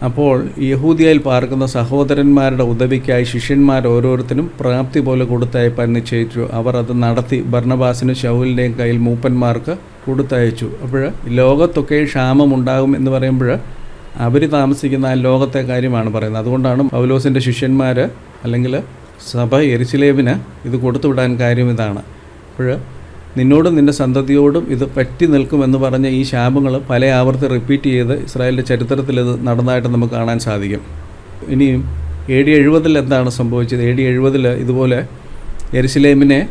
അപ്പോൾ യഹൂദിയയിൽ പാർക്കുന്ന സഹോദരന്മാരുടെ ഉദവിക്കായി ശിഷ്യന്മാർ ഓരോരുത്തരും പ്രാപ്തി പോലെ കൊടുത്തയപ്പാൻ നിശ്ചയിച്ചു അവർ അത് നടത്തി ഭർണബാസിനും ശൗലിന്റെയും കയ്യിൽ മൂപ്പന്മാർക്ക് കൊടുത്തയച്ചു. അപ്പോൾ ലോകത്തൊക്കെ ക്ഷാമമുണ്ടാകും എന്ന് പറയുമ്പോൾ അവർ താമസിക്കുന്ന ലോകത്തെ കാര്യമാണ് പറയുന്നത്. അതുകൊണ്ടാണ് പൗലോസിന്റെ ശിഷ്യന്മാർ അല്ലെങ്കിൽ സഭ എരിശിലേവിന് ഇത് കൊടുത്തുവിടാൻ കാര്യം ഇതാണ്. അപ്പോൾ നിന്നോടും നിന്റെ സന്തതിയോടും ഇത് പറ്റി നിൽക്കുമെന്ന് പറഞ്ഞ ഈ ശാപങ്ങൾ പല ആവർത്തി റിപ്പീറ്റ് ചെയ്ത് ഇസ്രായേലിന്റെ ചരിത്രത്തിൽ ഇത് നടന്നതായിട്ട് നമുക്ക് കാണാൻ സാധിക്കും. ഇനിയും എ ഡി എഴുപതിൽ എന്താണ് സംഭവിച്ചത്? എ ഡി എഴുപതിൽ ഇതുപോലെ എരിശിലേമിനെ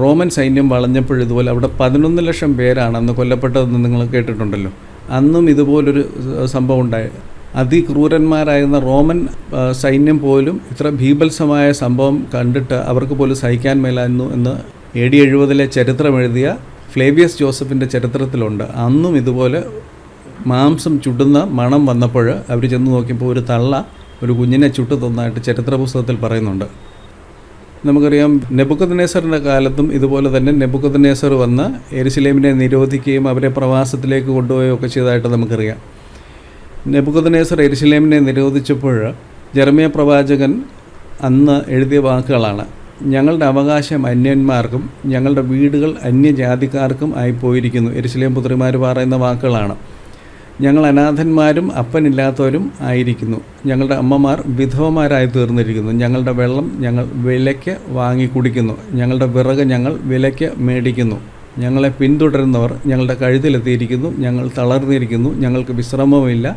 റോമൻ സൈന്യം വളഞ്ഞപ്പോൾ ഇതുപോലെ അവിടെ പതിനൊന്ന് ലക്ഷം പേരാണ് അന്ന് കൊല്ലപ്പെട്ടതെന്ന് നിങ്ങൾ കേട്ടിട്ടുണ്ടല്ലോ. അന്നും ഇതുപോലൊരു സംഭവം ഉണ്ടായി. അതിക്രൂരന്മാരായിരുന്ന റോമൻ സൈന്യം പോലും ഇത്ര ഭീഭത്സമായ സംഭവം കണ്ടിട്ട് അവർക്ക് പോലും സഹിക്കാൻ മേലായിരുന്നു എന്ന് എ ഡി എഴുപതിലെ ചരിത്രം എഴുതിയ ഫ്ലേവിയസ് ജോസഫിന്റെ ചരിത്രത്തിലുണ്ട്. അന്നും ഇതുപോലെ മാംസം ചുടുന്ന മണം വന്നപ്പോൾ അവർ ചെന്ന് നോക്കിയപ്പോൾ ഒരു തള്ള ഒരു കുഞ്ഞിനെ ചുട്ടു തന്നായിട്ട് ചരിത്ര പുസ്തകത്തിൽ പറയുന്നുണ്ട്. നമുക്കറിയാം നെബുക്കദനേസറിന്റെ കാലത്തും ഇതുപോലെ തന്നെ നെബുക്കദനേസർ വന്ന് എരുസലേമിനെ നിരോധിക്കുകയും അവരെ പ്രവാസത്തിലേക്ക് കൊണ്ടുപോവുകയും ഒക്കെ ചെയ്തതായിട്ട് നമുക്കറിയാം. നെബുക്കദനേസർ എരുസലേമിനെ നിരോധിച്ചപ്പോൾ ജർമിയ പ്രവാചകൻ അന്ന് എഴുതിയ വാക്കുകളാണ് ഞങ്ങളുടെ അവകാശം അന്യന്മാർക്കും ഞങ്ങളുടെ വീടുകൾ അന്യജാതിക്കാർക്കും ആയി പോയിരിക്കുന്നു എരുസലേം പുത്രിമാർ പറയുന്ന വാക്കുകളാണ്. ഞങ്ങൾ അനാഥന്മാരും അപ്പനില്ലാത്തവരും ആയിരിക്കുന്നു. ഞങ്ങളുടെ അമ്മമാർ വിധവമാരായി തീർന്നിരിക്കുന്നു. ഞങ്ങളുടെ വെള്ളം ഞങ്ങൾ വിലയ്ക്ക് വാങ്ങി കുടിക്കുന്നു. ഞങ്ങളുടെ വിറക് ഞങ്ങൾ വിലയ്ക്ക് മേടിക്കുന്നു. ഞങ്ങളെ പിന്തുടരുന്നവർ ഞങ്ങളുടെ കഴുതിലെത്തിയിരിക്കുന്നു ഞങ്ങൾ തളർന്നിരിക്കുന്നു. ഞങ്ങൾക്ക് വിശ്രമവുമില്ല.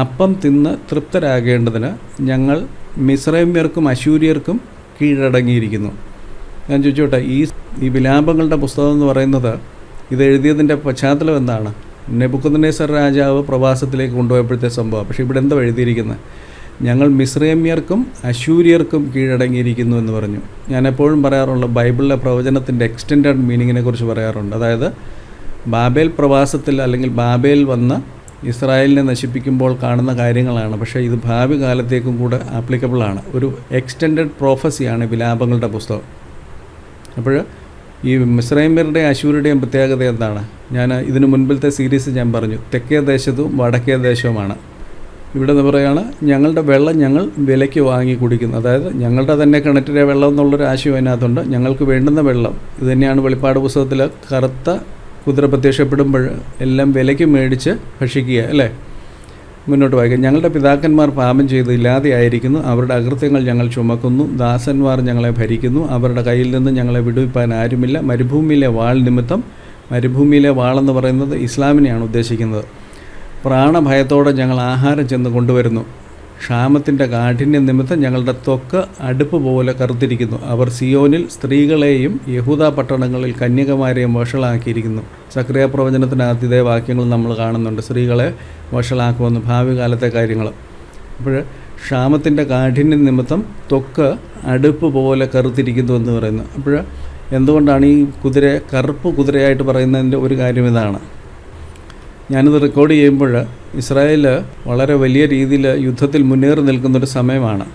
അപ്പം തിന്ന് തൃപ്തരാകേണ്ടതിന് ഞങ്ങൾ മിശ്രമ്യർക്കും അശൂര്യർക്കും കീഴടങ്ങിയിരിക്കുന്നു. ഞാൻ ചോദിച്ചോട്ടെ ഈ ഈ വിലാപങ്ങളുടെ പുസ്തകം എന്ന് പറയുന്നത് ഇത് എഴുതിയതിന്റെ പശ്ചാത്തലം എന്താണ്? നെബുക്കുദ്നേസർ രാജാവ് പ്രവാസത്തിലേക്ക് കൊണ്ടുപോയപ്പോഴത്തെ സംഭവം. പക്ഷേ ഇവിടെ എന്താ എഴുതിയിരിക്കുന്നത് ഞങ്ങൾ മിശ്രേമ്യർക്കും അശൂര്യർക്കും കീഴടങ്ങിയിരിക്കുന്നു എന്ന് പറഞ്ഞു. ഞാൻ എപ്പോഴും പറയാറുള്ള ബൈബിളിലെ പ്രവചനത്തിന്റെ എക്സ്റ്റെൻഡഡ് മീനിങ്ങിനെ കുറിച്ച് പറയാറുണ്ട്. അതായത് ബാബേൽ പ്രവാസത്തിൽ അല്ലെങ്കിൽ ബാബേൽ വന്ന് ഇസ്രായേലിനെ നശിപ്പിക്കുമ്പോൾ കാണുന്ന കാര്യങ്ങളാണ്. പക്ഷേ ഇത് ഭാവി കാലത്തേക്കും കൂടെ ആപ്ലിക്കബിളാണ് ഒരു എക്സ്റ്റെൻഡഡ് പ്രോഫസിയാണ് വിലാപങ്ങളുടെ പുസ്തകം. അപ്പോൾ ഈ മിസ്രൈമ്യരുടെയും അശൂരുടെയും പ്രത്യേകത എന്താണ്? ഞാൻ ഇതിനു മുൻപിലത്തെ സീരീസ് ഞാൻ പറഞ്ഞു. തെക്കേ ദേശത്തും വടക്കേ ദേശവുമാണ്. ഇവിടെ നിന്ന് പറയുകയാണ് ഞങ്ങളുടെ വെള്ളം ഞങ്ങൾ വിലയ്ക്ക് വാങ്ങി കുടിക്കുന്നു. അതായത് ഞങ്ങളുടെ തന്നെ കിണറ്റിലെ വെള്ളം എന്നുള്ളൊരു ആശയം അതിനകത്തുണ്ട്. ഞങ്ങൾക്ക് വേണ്ടുന്ന വെള്ളം ഇത് തന്നെയാണ് വെളിപ്പാട് പുസ്തകത്തിൽ കറുത്ത കുതിര പ്രത്യക്ഷപ്പെടുമ്പോൾ എല്ലാം വിലയ്ക്ക് മേടിച്ച് ഭക്ഷിക്കുക അല്ലേ? മുന്നോട്ട് വായിക്കാം. ഞങ്ങളുടെ പിതാക്കന്മാർ പാപം ചെയ്ത് ഇല്ലാതെയായിരിക്കുന്നു. അവരുടെ അകൃത്യങ്ങൾ ഞങ്ങൾ ചുമക്കുന്നു. ദാസന്മാർ ഞങ്ങളെ ഭരിക്കുന്നു. അവരുടെ കയ്യിൽ നിന്ന് ഞങ്ങളെ വിടുവിപ്പാൻ ആരുമില്ല. മരുഭൂമിയിലെ വാൾ നിമിത്തം മരുഭൂമിയിലെ വാളെന്ന് പറയുന്നത് ഇസ്ലാമിനെയാണ് ഉദ്ദേശിക്കുന്നത്. പ്രാണഭയത്തോടെ ഞങ്ങൾ ആഹാരം ചെന്ന് കൊണ്ടുവരുന്നു. ക്ഷാമത്തിന്റെ കാഠിന്യം നിമിത്തം ഞങ്ങളുടെ ത്വക്ക് അടുപ്പ് പോലെ കറുത്തിരിക്കുന്നു. അവർ സിയോനിൽ സ്ത്രീകളെയും യഹൂദ പട്ടണങ്ങളിൽ കന്യകമാരെയും വഷളാക്കിയിരിക്കുന്നു. സക്രിയ പ്രവചനത്തിനകത്ത് ഇതേ വാക്യങ്ങൾ നമ്മൾ കാണുന്നുണ്ട്. സ്ത്രീകളെ വഷളാക്കുമെന്ന് ഭാവി കാലത്തെ കാര്യങ്ങൾ. അപ്പോൾ ക്ഷാമത്തിന്റെ കാഠിന്യം നിമിത്തം ത്വക്ക് അടുപ്പ് പോലെ കറുത്തിരിക്കുന്നു എന്ന് പറയുന്നു. അപ്പോൾ എന്തുകൊണ്ടാണ് ഈ കുതിര കറുപ്പ് കുതിരയായിട്ട് പറയുന്നതിന്റെ ഒരു കാര്യം ഇതാണ്? ഞാനിത് റെക്കോർഡ് ചെയ്യുമ്പോൾ ഇസ്രായേൽ വളരെ വലിയ രീതിയിൽ യുദ്ധത്തിൽ മുന്നേറി നിൽക്കുന്നൊരു സമയമാണ്.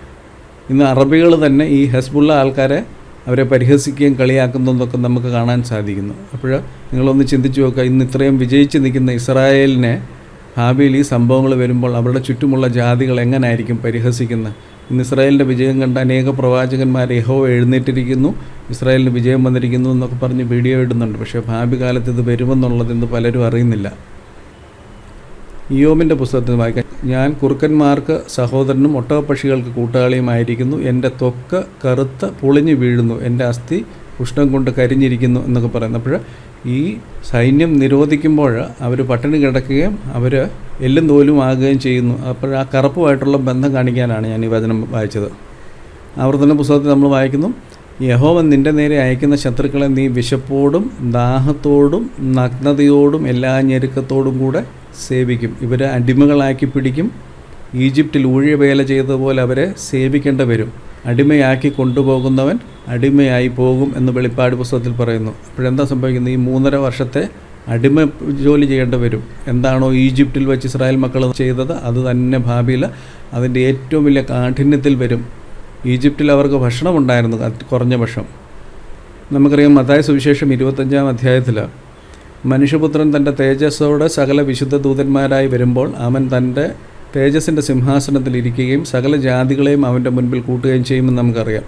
ഇന്ന് അറബികൾ തന്നെ ഈ ഹെസ്ബുള്ള ആൾക്കാരെ അവരെ പരിഹസിക്കുകയും കളിയാക്കുന്നതൊക്കെ നമുക്ക് കാണാൻ സാധിക്കുന്നു. അപ്പോൾ നിങ്ങളൊന്ന് ചിന്തിച്ചു നോക്കുക ഇന്ന് ഇത്രയും വിജയിച്ച് നിൽക്കുന്ന ഇസ്രായേലിനെ ഭാവിയിൽ ഈ സംഭവങ്ങൾ വരുമ്പോൾ അവരുടെ ചുറ്റുമുള്ള ജാതികൾ എങ്ങനെയായിരിക്കും പരിഹസിക്കുന്നത്? ഇന്ന് ഇസ്രായേലിന്റെ വിജയം കണ്ട അനേക പ്രവാചകന്മാർ യഹോ എഴുന്നേറ്റിരിക്കുന്നു ഇസ്രായേലിന് വിജയം വന്നിരിക്കുന്നു എന്നൊക്കെ പറഞ്ഞ് വീഡിയോ ഇടുന്നുണ്ട്. പക്ഷേ ഭാവി കാലത്ത് ഇത് വരുമെന്നുള്ളത് ഇന്ന് പലരും അറിയുന്നില്ല. ഇയോമിന്റെ പുസ്തകത്തിൽ വായിക്കാം ഞാൻ കുറുക്കന്മാർക്ക് സഹോദരനും ഒട്ടകപ്പക്ഷികൾക്ക് കൂട്ടാളിയുമായിരിക്കുന്നു. എന്റെ ത്വക്ക് കറുത്ത പൊളിഞ്ഞു വീഴുന്നു. എന്റെ അസ്ഥി ഉഷ്ണം കൊണ്ട് കരിഞ്ഞിരിക്കുന്നു എന്നൊക്കെ പറയുന്നു. അപ്പോൾ ഈ സൈന്യം നിരോധിക്കുമ്പോൾ അവർ പട്ടിണി കിടക്കുകയും അവർ എല്ലും തോലും ആകുകയും ചെയ്യുന്നു. അപ്പോൾ ആ കറുപ്പുമായിട്ടുള്ള ബന്ധം കാണിക്കാനാണ് ഞാൻ ഈ വചനം വായിച്ചത്. ആവർത്തന പുസ്തകത്തിൽ നമ്മൾ വായിക്കുന്നു യഹോവൻ നിന്റെ നേരെ അയക്കുന്ന ശത്രുക്കളെ നീ വിശപ്പോടും ദാഹത്തോടും നഗ്നതയോടും എല്ലാ ഞെരുക്കത്തോടും കൂടെ സേവിക്കും. ഇവരെ അടിമകളാക്കി പിടിക്കും. ഈജിപ്തിൽ ഊഴിയവേല ചെയ്തതുപോലെ അവരെ സേവിക്കേണ്ട വരും. അടിമയാക്കി കൊണ്ടുപോകുന്നവൻ അടിമയായി പോകും എന്ന് വെളിപ്പാട് പുസ്തകത്തിൽ പറയുന്നു. അപ്പോഴെന്താ സംഭവിക്കുന്നത്? ഈ മൂന്നര വർഷത്തെ അടിമ ജോലി ചെയ്യേണ്ടി വരും. എന്താണോ ഈജിപ്തിൽ വെച്ച് ഇസ്രായേൽ മക്കൾ ചെയ്തത്? അത് തന്നെ ഭാവിയിൽ അതിന്റെ ഏറ്റവും വലിയ കാഠിന്യത്തിൽ വരും. ഈജിപ്തിൽ അവർക്ക് ഭക്ഷണം ഉണ്ടായിരുന്നു കുറഞ്ഞ ഭക്ഷണം. നമുക്കറിയാം മതായ സുവിശേഷം ഇരുപത്തഞ്ചാം അധ്യായത്തിൽ മനുഷ്യപുത്രൻ തന്റെ തേജസ്സോടെ സകല വിശുദ്ധ ദൂതന്മാരായി വരുമ്പോൾ അവൻ തന്റെ തേജസ്സിന്റെ സിംഹാസനത്തിൽ ഇരിക്കുകയും സകല ജാതികളെയും അവന്റെ മുൻപിൽ കൂട്ടുകയും ചെയ്യുമെന്ന് നമുക്കറിയാം.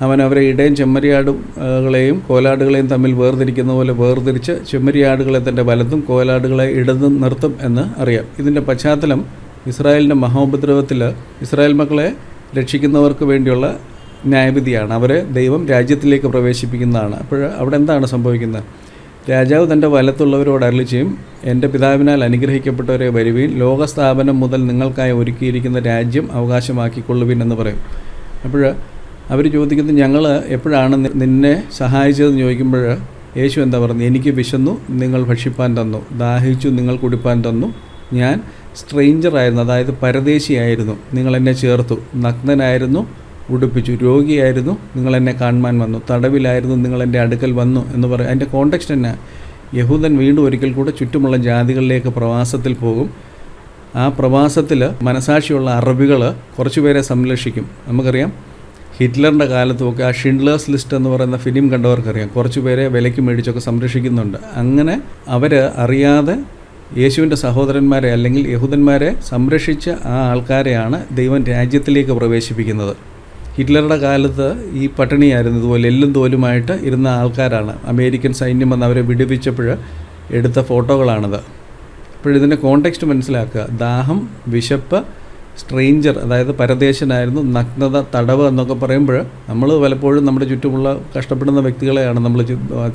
അവൻ അവരെ ഇടയും ചെമ്മരിയാടുകളെയും കോലാടുകളെയും തമ്മിൽ വേർതിരിക്കുന്ന പോലെ വേർതിരിച്ച് ചെമ്മരിയാടുകളെ തന്റെ വലത്തും കോലാടുകളെ ഇടതും നിർത്തും എന്ന് അറിയാം. ഇതിന്റെ പശ്ചാത്തലം ഇസ്രായേലിന്റെ മഹോപദ്രവത്തിൽ ഇസ്രായേൽ മക്കളെ രക്ഷിക്കുന്നവർക്ക് വേണ്ടിയുള്ള ന്യായവിധിയാണ്. അവരെ ദൈവം രാജ്യത്തിലേക്ക് പ്രവേശിപ്പിക്കുന്നതാണ്. അപ്പോൾ അവിടെ എന്താണ് സംഭവിക്കുന്നത്? രാജാവ് തന്റെ വലത്തുള്ളവരോട് അരളി ചെയ്യും എന്റെ പിതാവിനാൽ അനുഗ്രഹിക്കപ്പെട്ടവരെ വരുവീൻ ലോകസ്ഥാപനം മുതൽ നിങ്ങൾക്കായി ഒരുക്കിയിരിക്കുന്ന രാജ്യം അവകാശമാക്കിക്കൊള്ളുവിൻ എന്ന് പറയും. അപ്പോൾ അവർ ചോദിക്കുന്നത് ഞങ്ങൾ എപ്പോഴാണ് നിന്നെ സഹായിച്ചതെന്ന് ചോദിക്കുമ്പോൾ യേശു എന്താ പറഞ്ഞു എനിക്ക് വിശന്നു നിങ്ങൾ ഭക്ഷിപ്പാൻ തന്നു ദാഹിച്ചു നിങ്ങൾ കുടിപ്പാൻ തന്നു ഞാൻ സ്ട്രെയിഞ്ചറായിരുന്നു അതായത് പരദേശിയായിരുന്നു നിങ്ങൾ എന്നെ ചേർത്തു നഗ്നനായിരുന്നു ഉടുപ്പിച്ചു. രോഗിയായിരുന്നു നിങ്ങൾ എന്നെ കാണുവാൻ വന്നു. തടവിലായിരുന്നു നിങ്ങൾ എന്റെ അടുക്കൽ വന്നു എന്ന് പറയും അതിന്റെ കോണ്ടെക്സ്റ്റ് തന്നെ യഹൂദൻ വീണ്ടും ഒരിക്കൽ കൂടെ ചുറ്റുമുള്ള ജാതികളിലേക്ക് പ്രവാസത്തിൽ പോകും. ആ പ്രവാസത്തിൽ മനസാക്ഷിയുള്ള അറബികൾ കുറച്ചുപേരെ സംരക്ഷിക്കും. നമുക്കറിയാം ഹിറ്റ്ലറിന്റെ കാലത്തുമൊക്കെ ആ ഷിൻഡ്ലേഴ്സ് ലിസ്റ്റ് എന്ന് പറയുന്ന ഫിലിം കണ്ടവർക്കറിയാം. കുറച്ച് പേരെ വിലയ്ക്ക് മേടിച്ചൊക്കെ സംരക്ഷിക്കുന്നുണ്ട്. അങ്ങനെ അവർ അറിയാതെ യേശുവിന്റെ സഹോദരന്മാരെ അല്ലെങ്കിൽ യഹൂദന്മാരെ സംരക്ഷിച്ച ആ ആൾക്കാരെയാണ് ദൈവം രാജ്യത്തിലേക്ക് പ്രവേശിപ്പിക്കുന്നത്. ഹിറ്റ്ലറുടെ കാലത്ത് ഈ പട്ടിണിയായിരുന്നു. ഇതുപോലെ എല്ലും തോലുമായിട്ട് ഇരുന്ന ആൾക്കാരാണ്. അമേരിക്കൻ സൈന്യം വന്ന് അവരെ വിടുവിച്ചപ്പോൾ എടുത്ത ഫോട്ടോകളാണത്. അപ്പോഴിതിന്റെ കോണ്ടെക്സ്റ്റ് മനസ്സിലാക്കുക. ദാഹം വിശപ്പ് സ്ട്രെയിഞ്ചർ അതായത് പരദേശനായിരുന്നു നഗ്നത തടവ് എന്നൊക്കെ പറയുമ്പോൾ നമ്മൾ പലപ്പോഴും നമ്മുടെ ചുറ്റുമുള്ള കഷ്ടപ്പെടുന്ന വ്യക്തികളെയാണ് നമ്മൾ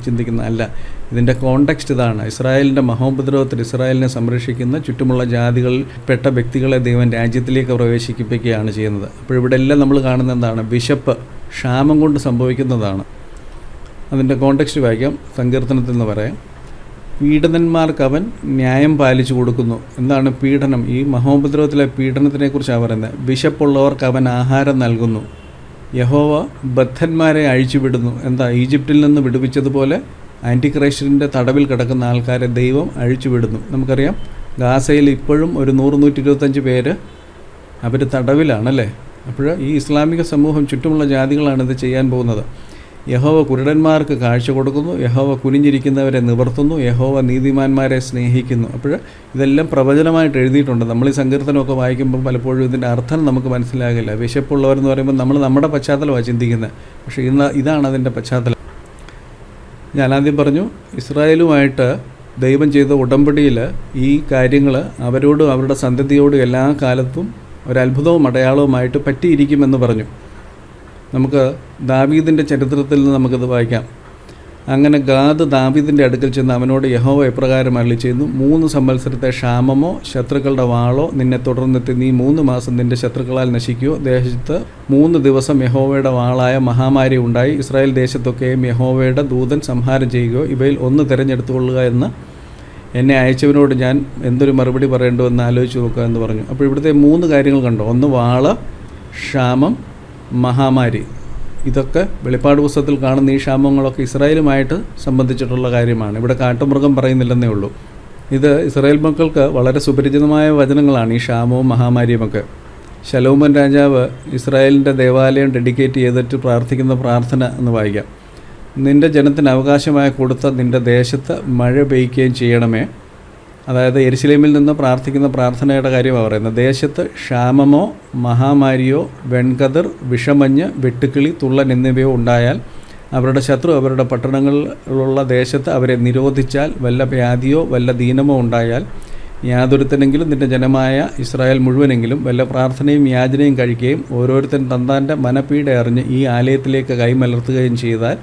ചിന്തിക്കുന്നത്. അല്ല ഇതിന്റെ കോണ്ടെക്സ്റ്റ് ഇതാണ്. ഇസ്രായേലിന്റെ മഹോപദ്രവത്തിൽ ഇസ്രായേലിനെ സംരക്ഷിക്കുന്ന ചുറ്റുമുള്ള ജാതികളിൽ പെട്ട വ്യക്തികളെ ദൈവം രാജ്യത്തിലേക്ക് പ്രവേശിപ്പിക്കുകയാണ് ചെയ്യുന്നത്. അപ്പോൾ ഇവിടെ എല്ലാം നമ്മൾ കാണുന്ന എന്താണ്? വിശപ്പ് ക്ഷാമം കൊണ്ട് സംഭവിക്കുന്നതാണ്. അതിന്റെ കോണ്ടെക്സ്റ്റ് വായിക്കാം. സങ്കീർത്തനത്തിൽ നിന്ന് പറയാം. പീഡനന്മാർക്ക് അവൻ ന്യായം പാലിച്ചു കൊടുക്കുന്നു. എന്താണ് പീഡനം? ഈ മഹോപദ്രവത്തിലെ പീഡനത്തിനെക്കുറിച്ചാണ് പറയുന്നത്. വിശപ്പുള്ളവർക്ക് അവൻ ആഹാരം നൽകുന്നു. യഹോവ ബദ്ധന്മാരെ അഴിച്ചുവിടുന്നു. എന്താ ഈജിപ്തിൽ നിന്ന് വിടുവിച്ചതുപോലെ ആന്റിക്രൈസ്റ്റിന്റെ തടവിൽ കിടക്കുന്ന ആൾക്കാരെ ദൈവം അഴിച്ചുവിടുന്നു. നമുക്കറിയാം ഗാസയിൽ ഇപ്പോഴും ഒരു നൂറ് നൂറ്റി ഇരുപത്തഞ്ച് പേര് അവർ തടവിലാണല്ലേ? അപ്പോൾ ഈ ഇസ്ലാമിക സമൂഹം ചുറ്റുമുള്ള ജാതികളാണ് ഇത് ചെയ്യാൻ പോകുന്നത്. യഹോവ കുരുടന്മാർക്ക് കാഴ്ച കൊടുക്കുന്നു യഹോവ കുനിഞ്ഞിരിക്കുന്നവരെ നിവർത്തുന്നു യഹോവ നീതിമാന്മാരെ സ്നേഹിക്കുന്നു. അപ്പോൾ ഇതെല്ലാം പ്രവചനമായിട്ട് എഴുതിയിട്ടുണ്ട്. നമ്മൾ ഈ സങ്കീർത്തനമൊക്കെ വായിക്കുമ്പോൾ പലപ്പോഴും ഇതിന്റെ അർത്ഥം നമുക്ക് മനസ്സിലാകില്ല. വിശപ്പുള്ളവരെന്ന് പറയുമ്പോൾ നമ്മൾ നമ്മുടെ പശ്ചാത്തലമാണ് ചിന്തിക്കുന്നത്. പക്ഷേ ഇന്ന് ഇതാണ് അതിന്റെ പശ്ചാത്തലം. ഞാൻ ആദ്യം പറഞ്ഞു ഇസ്രായേലുമായിട്ട് ദൈവം ചെയ്ത ഉടമ്പടിയിൽ ഈ കാര്യങ്ങൾ അവരോടും അവരുടെ സന്തതിയോടും എല്ലാ കാലത്തും ഒരത്ഭുതവും അടയാളവുമായിട്ട് പറ്റിയിരിക്കുമെന്ന് പറഞ്ഞു. നമുക്ക് ദാവീദിന്റെ ചരിത്രത്തിൽ നിന്ന് നമുക്കിത് വായിക്കാം. അങ്ങനെ ഗാദ് ദാവീദിന്റെ അടുക്കൽ ചെന്ന് അവനോട് യഹോവ എപ്രകാരം അരളി ചെയ്യുന്നു മൂന്ന് സംവത്സരത്തെ ക്ഷാമമോ ശത്രുക്കളുടെ വാളോ നിന്നെ തുടർന്നെത്തി നീ മൂന്ന് മാസം നിന്റെ ശത്രുക്കളാൽ നശിക്കുകയോ ദേശത്ത് മൂന്ന് ദിവസം യഹോവയുടെ വാളായ മഹാമാരി ഉണ്ടായി ഇസ്രായേൽ ദേശത്തൊക്കെയും യഹോവയുടെ ദൂതൻ സംഹാരം ചെയ്യുകയോ ഇവയിൽ ഒന്ന് തിരഞ്ഞെടുത്തുകൊള്ളുക എന്ന് എന്നെ അയച്ചവനോട് ഞാൻ എന്തൊരു മറുപടി പറയേണ്ടോ എന്ന് ആലോചിച്ച് നോക്കുക എന്ന് പറഞ്ഞു. അപ്പോൾ ഇവിടുത്തെ മൂന്ന് കാര്യങ്ങൾ കണ്ടോ? ഒന്ന് വാൾ ക്ഷാമം മഹാമാരി. ഇതൊക്കെ വെളിപ്പാട് പുസ്തകത്തിൽ കാണുന്ന ഈ ക്ഷാമങ്ങളൊക്കെ ഇസ്രായേലുമായിട്ട് സംബന്ധിച്ചിട്ടുള്ള കാര്യമാണ്. ഇവിടെ കാട്ടുമൃഗം പറയുന്നില്ലെന്നേ ഉള്ളൂ. ഇത് ഇസ്രായേൽ മക്കൾക്ക് വളരെ സുപരിചിതമായ വചനങ്ങളാണ് ഈ ക്ഷാമവും മഹാമാരിയുമൊക്കെ ശലോമൻ രാജാവ് ഇസ്രായേലിന്റെ ദേവാലയം ഡെഡിക്കേറ്റ് ചെയ്തിട്ട് പ്രാർത്ഥിക്കുന്ന പ്രാർത്ഥന എന്ന് വായിക്കാം. നിന്റെ ജനത്തിന് അവകാശമായി കൊടുത്ത നിന്റെ ദേശത്ത് മഴ പെയ്യുകയും ചെയ്യണമേ. അതായത് എരിശിലേമിൽ നിന്ന് പ്രാർത്ഥിക്കുന്ന പ്രാർത്ഥനയുടെ കാര്യമാണ് പറയുന്നത്. ദേശത്ത് ക്ഷാമമോ മഹാമാരിയോ വെൺകതിർ വിഷമഞ്ഞ് വെട്ടുക്കിളി തുള്ളൻ എന്നിവയോ ഉണ്ടായാൽ അവരുടെ ശത്രു അവരുടെ പട്ടണങ്ങളിലുള്ള ദേശത്ത് അവരെ നിരോധിച്ചാൽ വല്ല വ്യാധിയോ വല്ല ദീനമോ ഉണ്ടായാൽ യാതൊരുത്തനെങ്കിലും നിന്റെ ജനമായ ഇസ്രായേൽ മുഴുവനെങ്കിലും വല്ല പ്രാർത്ഥനയും യാചനയും കഴിക്കുകയും ഓരോരുത്തൻ തന്താന്റെ മനപ്പീഡ അറിഞ്ഞ് ഈ ആലയത്തിലേക്ക് കൈമലർത്തുകയും ചെയ്താൽ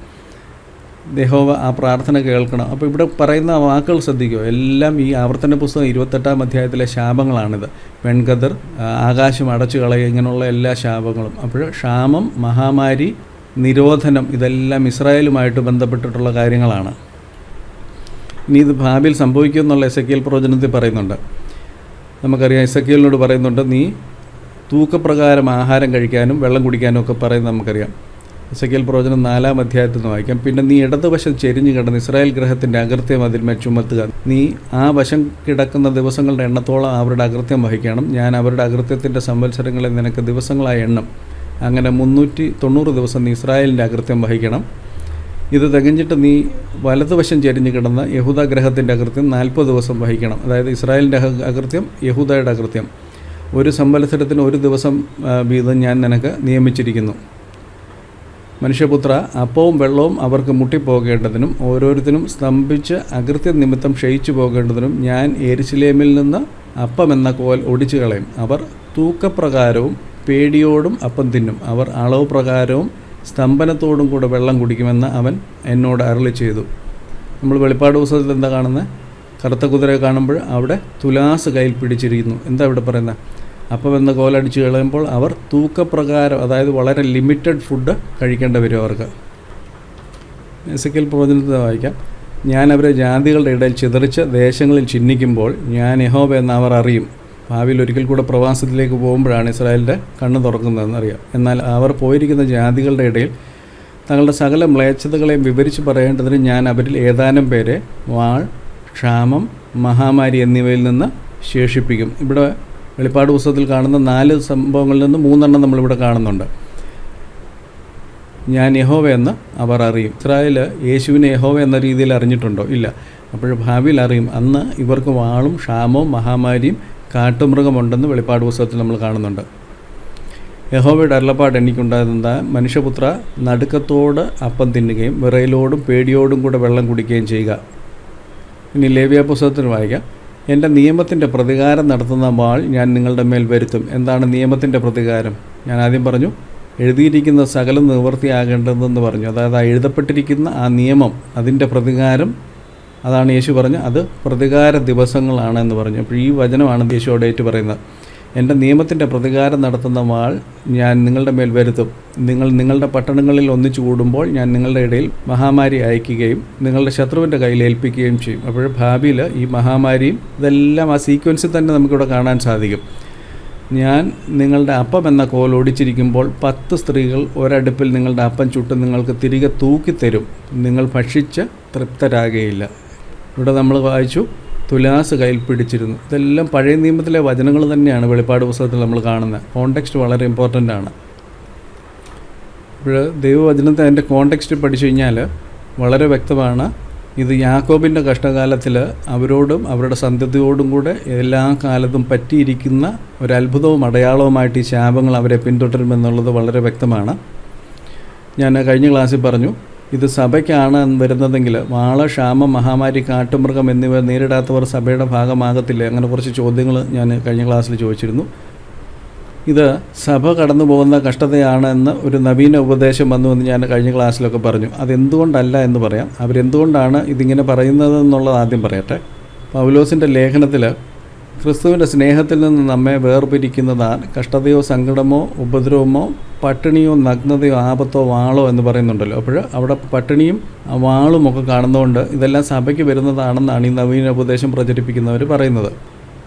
യഹോവ ആ പ്രാർത്ഥന കേൾക്കണം. അപ്പോൾ ഇവിടെ പറയുന്ന വാക്കുകൾ ശ്രദ്ധിക്കുക. എല്ലാം ഈ ആവർത്തന പുസ്തകം ഇരുപത്തെട്ടാം അധ്യായത്തിലെ ശാപങ്ങളാണിത്. വെൺകതിർ ആകാശം അടച്ചു കളയുക ഇങ്ങനെയുള്ള എല്ലാ ശാപങ്ങളും. അപ്പോൾ ക്ഷാമം മഹാമാരി നിരോധനം ഇതെല്ലാം ഇസ്രായേലുമായിട്ട് ബന്ധപ്പെട്ടിട്ടുള്ള കാര്യങ്ങളാണ്. ഇനി ഇത് ഭാവിയിൽ സംഭവിക്കുമെന്നുള്ള എസക്കിയൽ പ്രവചനത്തിൽ പറയുന്നുണ്ട്. നമുക്കറിയാം എസക്കിയലിനോട് പറയുന്നുണ്ട് നീ തൂക്കപ്രകാരം ആഹാരം കഴിക്കാനും വെള്ളം കുടിക്കാനും ഒക്കെ പറയുന്നത് നമുക്കറിയാം. എസക്കിയൽ പ്രവചനം നാലാം അധ്യായത്തിൽ നിന്ന് വായിക്കാം. പിന്നെ നീ ഇടതുവശം ചെരിഞ്ഞു കിടന്ന് ഇസ്രായേൽ ഗ്രഹത്തിന്റെ അകൃത്യം അതിന്മേൽ ചുമത്തുക. നീ ആ വശം കിടക്കുന്ന ദിവസങ്ങളുടെ എണ്ണത്തോളം അവരുടെ അകൃത്യം വഹിക്കണം. ഞാൻ അവരുടെ അകൃത്യത്തിന്റെ സംവത്സരങ്ങളെ നിനക്ക് ദിവസങ്ങളായി എണ്ണം. അങ്ങനെ മുന്നൂറ്റി തൊണ്ണൂറ് ദിവസം നീ ഇസ്രായേലിന്റെ അകൃത്യം വഹിക്കണം. ഇത് തികഞ്ഞിട്ട് നീ വലതുവശം ചെരിഞ്ഞ് കിടന്ന യഹൂദ ഗ്രഹത്തിന്റെ അകൃത്യം നാൽപ്പത് ദിവസം വഹിക്കണം. അതായത് ഇസ്രായേലിന്റെ അക- അകൃത്യം യഹൂദയുടെ അകൃത്യം. ഒരു സംവത്സരത്തിന് ഒരു ദിവസം വീതം ഞാൻ നിനക്ക് നിയമിച്ചിരിക്കുന്നു. മനുഷ്യപുത്ര അപ്പവും വെള്ളവും അവർക്ക് മുട്ടിപ്പോകേണ്ടതിനും ഓരോരുത്തരും സ്തംഭിച്ച് അകൃത്യ നിമിത്തം ക്ഷയിച്ചു പോകേണ്ടതിനും ഞാൻ എരിശിലേമിൽ നിന്ന് അപ്പമെന്ന കോൽ ഒടിച്ചു കളയും. അവർ തൂക്കപ്രകാരവും പേടിയോടും അപ്പം തിന്നും. അവർ അളവ് പ്രകാരവും സ്തംഭനത്തോടും കൂടെ വെള്ളം കുടിക്കുമെന്ന് അവൻ എന്നോട് അരളി ചെയ്തു. നമ്മൾ വെളിപ്പാട് പുസ്തകത്തിൽ എന്താ കാണുന്നത്? കറുത്ത കുതിരയെ കാണുമ്പോൾ അവിടെ തുലാസ് കയ്യിൽ പിടിച്ചിരിക്കുന്നു. എന്താ ഇവിടെ പറയുന്നത്? അപ്പം എന്ന് കോലടിച്ച് കളയുമ്പോൾ അവർ തൂക്കപ്രകാരം അതായത് വളരെ ലിമിറ്റഡ് ഫുഡ് കഴിക്കേണ്ടി വരും അവർക്ക്. എസക്കൽ പ്രവചനത്തിൽ വായിക്കാം. ഞാൻ അവരെ ജാതികളുടെ ഇടയിൽ ചിതറിച്ച് ദേശങ്ങളിൽ ചിഹ്നിക്കുമ്പോൾ ഞാൻ യഹോബ എന്ന് അവർ അറിയും. ഭാവിയിൽ ഒരിക്കൽ കൂടെ പ്രവാസത്തിലേക്ക് പോകുമ്പോഴാണ് ഇസ്രായേലിന്റെ കണ്ണ് തുറക്കുന്നതെന്ന് അറിയാം. എന്നാൽ അവർ പോയിരിക്കുന്ന ജാതികളുടെ ഇടയിൽ തങ്ങളുടെ സകല മ്ലേച്ഛതകളെയും വിവരിച്ച് പറയേണ്ടതിന് ഞാൻ അവരിൽ ഏതാനും പേരെ വാൾ ക്ഷാമം മഹാമാരി എന്നിവയിൽ നിന്ന് ശേഷിപ്പിക്കും. ഇവിടെ വെളിപ്പാട് പുസ്തകത്തിൽ കാണുന്ന നാല് സംഭവങ്ങളിൽ നിന്ന് മൂന്നെണ്ണം നമ്മളിവിടെ കാണുന്നുണ്ട്. ഞാൻ യഹോവ എന്ന് അവർ അറിയും. ഇസ്രായേൽ യേശുവിനെ യഹോവ എന്ന രീതിയിൽ അറിഞ്ഞിട്ടുണ്ടോ? ഇല്ല. അപ്പോൾ ഭാവിയിൽ അറിയും. അന്ന് ഇവർക്ക് വാളും ക്ഷാമവും മഹാമാരിയും കാട്ടുമൃഗമുണ്ടെന്ന് വെളിപ്പാട് പുസ്തകത്തിൽ നമ്മൾ കാണുന്നുണ്ട്. യഹോവയുടെ അരുളപ്പാട് എനിക്കുണ്ടായിരുന്ന മനുഷ്യപുത്ര നടുക്കത്തോട് അപ്പം തിന്നുകയും വിറയിലോടും പേടിയോടും കൂടെ വെള്ളം കുടിക്കുകയും ചെയ്യുക. ഇനി ലേവ്യ പുസ്തകത്തിന് വായിക്കാം. എന്റെ നിയമത്തിന്റെ പ്രതികാരം നടത്തുന്ന വാൾ ഞാൻ നിങ്ങളുടെ മേൽ വരുത്തും. എന്താണ് നിയമത്തിന്റെ പ്രതികാരം? ഞാൻ ആദ്യം പറഞ്ഞു എഴുതിയിരിക്കുന്ന സകലം നിവൃത്തിയാകേണ്ടതെന്ന് പറഞ്ഞു. അതായത് ആ എഴുതപ്പെട്ടിരിക്കുന്ന ആ നിയമം അതിന്റെ പ്രതികാരം അതാണ് യേശു പറഞ്ഞു അത് പ്രതികാര ദിവസങ്ങളാണ് എന്ന് പറഞ്ഞു. അപ്പോൾ ഈ വചനമാണ് യേശു ഡേറ്റ് പറയുന്നത്. എന്റെ നിയമത്തിന്റെ പ്രതികാരം നടത്തുന്ന വാൾ ഞാൻ നിങ്ങളുടെ മേൽ വരുത്തും. നിങ്ങൾ നിങ്ങളുടെ പട്ടണങ്ങളിൽ ഒന്നിച്ചു കൂടുമ്പോൾ ഞാൻ നിങ്ങളുടെ ഇടയിൽ മഹാമാരി അയക്കുകയും നിങ്ങളുടെ ശത്രുവിന്റെ കയ്യിൽ ഏൽപ്പിക്കുകയും ചെയ്യും. അപ്പോൾ ഭാവിയിൽ ഈ മഹാമാരിയും ഇതെല്ലാം ആ സീക്വൻസിൽ തന്നെ നമുക്കിവിടെ കാണാൻ സാധിക്കും. ഞാൻ നിങ്ങളുടെ അപ്പം എന്ന കോൽ ഓടിച്ചിരിക്കുമ്പോൾ പത്ത് സ്ത്രീകൾ ഒരടുപ്പിൽ നിങ്ങളുടെ അപ്പം ചുട്ട് നിങ്ങൾക്ക് തിരികെ തൂക്കിത്തരും നിങ്ങൾ ഭക്ഷിച്ച് തൃപ്തരാകുകയില്ല. ഇവിടെ നമ്മൾ വായിച്ചു. തുലാസ് കയ്യിൽ പിടിച്ചിരുന്നു. ഇതെല്ലാം പഴയ നിയമത്തിലെ വചനങ്ങൾ തന്നെയാണ് വെളിപ്പാട് പുസ്തകത്തിൽ നമ്മൾ കാണുന്നത്. കോണ്ടെക്സ്റ്റ് വളരെ ഇമ്പോർട്ടന്റ് ആണ്. ഇപ്പോൾ ദൈവവചനത്തെ അതിന്റെ കോണ്ടെക്സ്റ്റ് പഠിച്ചു കഴിഞ്ഞാൽ വളരെ വ്യക്തമാണ്. ഇത് യാക്കോബിന്റെ കഷ്ടകാലത്തിൽ അവരോടും അവരുടെ സന്തതിയോടും കൂടെ എല്ലാ കാലത്തും പറ്റിയിരിക്കുന്ന ഒരു അടയാളവുമായിട്ട് ഈ ശാപങ്ങൾ അവരെ പിന്തുടരുമെന്നുള്ളത് വളരെ വ്യക്തമാണ്. ഞാൻ കഴിഞ്ഞ ക്ലാസ്സിൽ പറഞ്ഞു ഇത് സഭയ്ക്കാണ് വരുന്നതെങ്കിൽ വാള ക്ഷാമം മഹാമാരി കാട്ടുമൃഗം എന്നിവ നേരിടാത്തവർ സഭയുടെ ഭാഗമാകത്തില്ലേ? അങ്ങനെ കുറച്ച് ചോദ്യങ്ങൾ ഞാൻ കഴിഞ്ഞ ക്ലാസ്സിൽ ചോദിച്ചിരുന്നു. ഇത് സഭ കടന്നു പോകുന്ന കഷ്ടതയാണ് എന്ന് ഒരു നവീന ഉപദേശം വന്നു എന്ന് ഞാൻ കഴിഞ്ഞ ക്ലാസ്സിലൊക്കെ പറഞ്ഞു. അതെന്തുകൊണ്ടല്ല എന്ന് പറയാം. അവരെന്തുകൊണ്ടാണ് ഇതിങ്ങനെ പറയുന്നത് എന്നുള്ളത് ആദ്യം പറയട്ടെ. പൗലോസിന്റെ ലേഖനത്തിൽ ക്രിസ്തുവിന്റെ സ്നേഹത്തിൽ നിന്ന് നമ്മെ വേർപിരിക്കുന്നതാണ്. കഷ്ടതയോ സങ്കടമോ ഉപദ്രവമോ പട്ടിണിയോ നഗ്നതയോ ആപത്തോ വാളോ എന്ന് പറയുന്നുണ്ടല്ലോ. അപ്പോൾ അവിടെ പട്ടിണിയും വാളും ഒക്കെ കാണുന്നതുകൊണ്ട് ഇതെല്ലാം സഭയ്ക്ക് വരുന്നതാണെന്നാണ് ഈ നവീന ഉപദേശം പ്രചരിപ്പിക്കുന്നവർ പറയുന്നത്.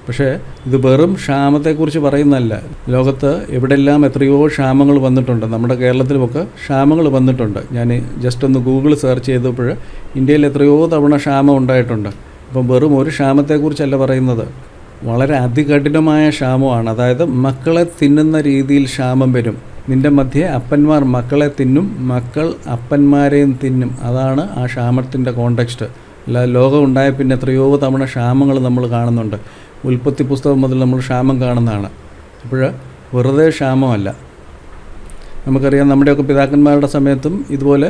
പക്ഷേ ഇത് വെറും ക്ഷാമത്തെക്കുറിച്ച് പറയുന്നതല്ല. ലോകത്ത് എവിടെല്ലാം എത്രയോ ക്ഷാമങ്ങൾ വന്നിട്ടുണ്ട്. നമ്മുടെ കേരളത്തിലുമൊക്കെ ക്ഷാമങ്ങൾ വന്നിട്ടുണ്ട്. ഞാൻ ജസ്റ്റ് ഒന്ന് ഗൂഗിൾ സെർച്ച് ചെയ്തപ്പോൾ ഇന്ത്യയിൽ എത്രയോ തവണ ക്ഷാമം ഉണ്ടായിട്ടുണ്ട്. അപ്പം വെറും ഒരു ക്ഷാമത്തെക്കുറിച്ചല്ല പറയുന്നത്. വളരെ അതികഠിനമായ ക്ഷാമമാണ്. അതായത് മക്കളെ തിന്നുന്ന രീതിയിൽ ക്ഷാമം വരും. നിന്റെ മധ്യേ അപ്പന്മാർ മക്കളെ തിന്നും മക്കൾ അപ്പന്മാരെയും തിന്നും. അതാണ് ആ ക്ഷാമത്തിന്റെ കോണ്ടെക്സ്റ്റ് അല്ല ലോകം ഉണ്ടായ പിന്നെ എത്രയോ തവണ ക്ഷാമങ്ങൾ നമ്മൾ കാണുന്നുണ്ട്. ഉൽപ്പത്തി പുസ്തകം മുതൽ നമ്മൾ ക്ഷാമം കാണുന്നതാണ്. അപ്പോൾ വെറുതെ ക്ഷാമമല്ല. നമുക്കറിയാം നമ്മുടെയൊക്കെ പിതാക്കന്മാരുടെ സമയത്തും ഇതുപോലെ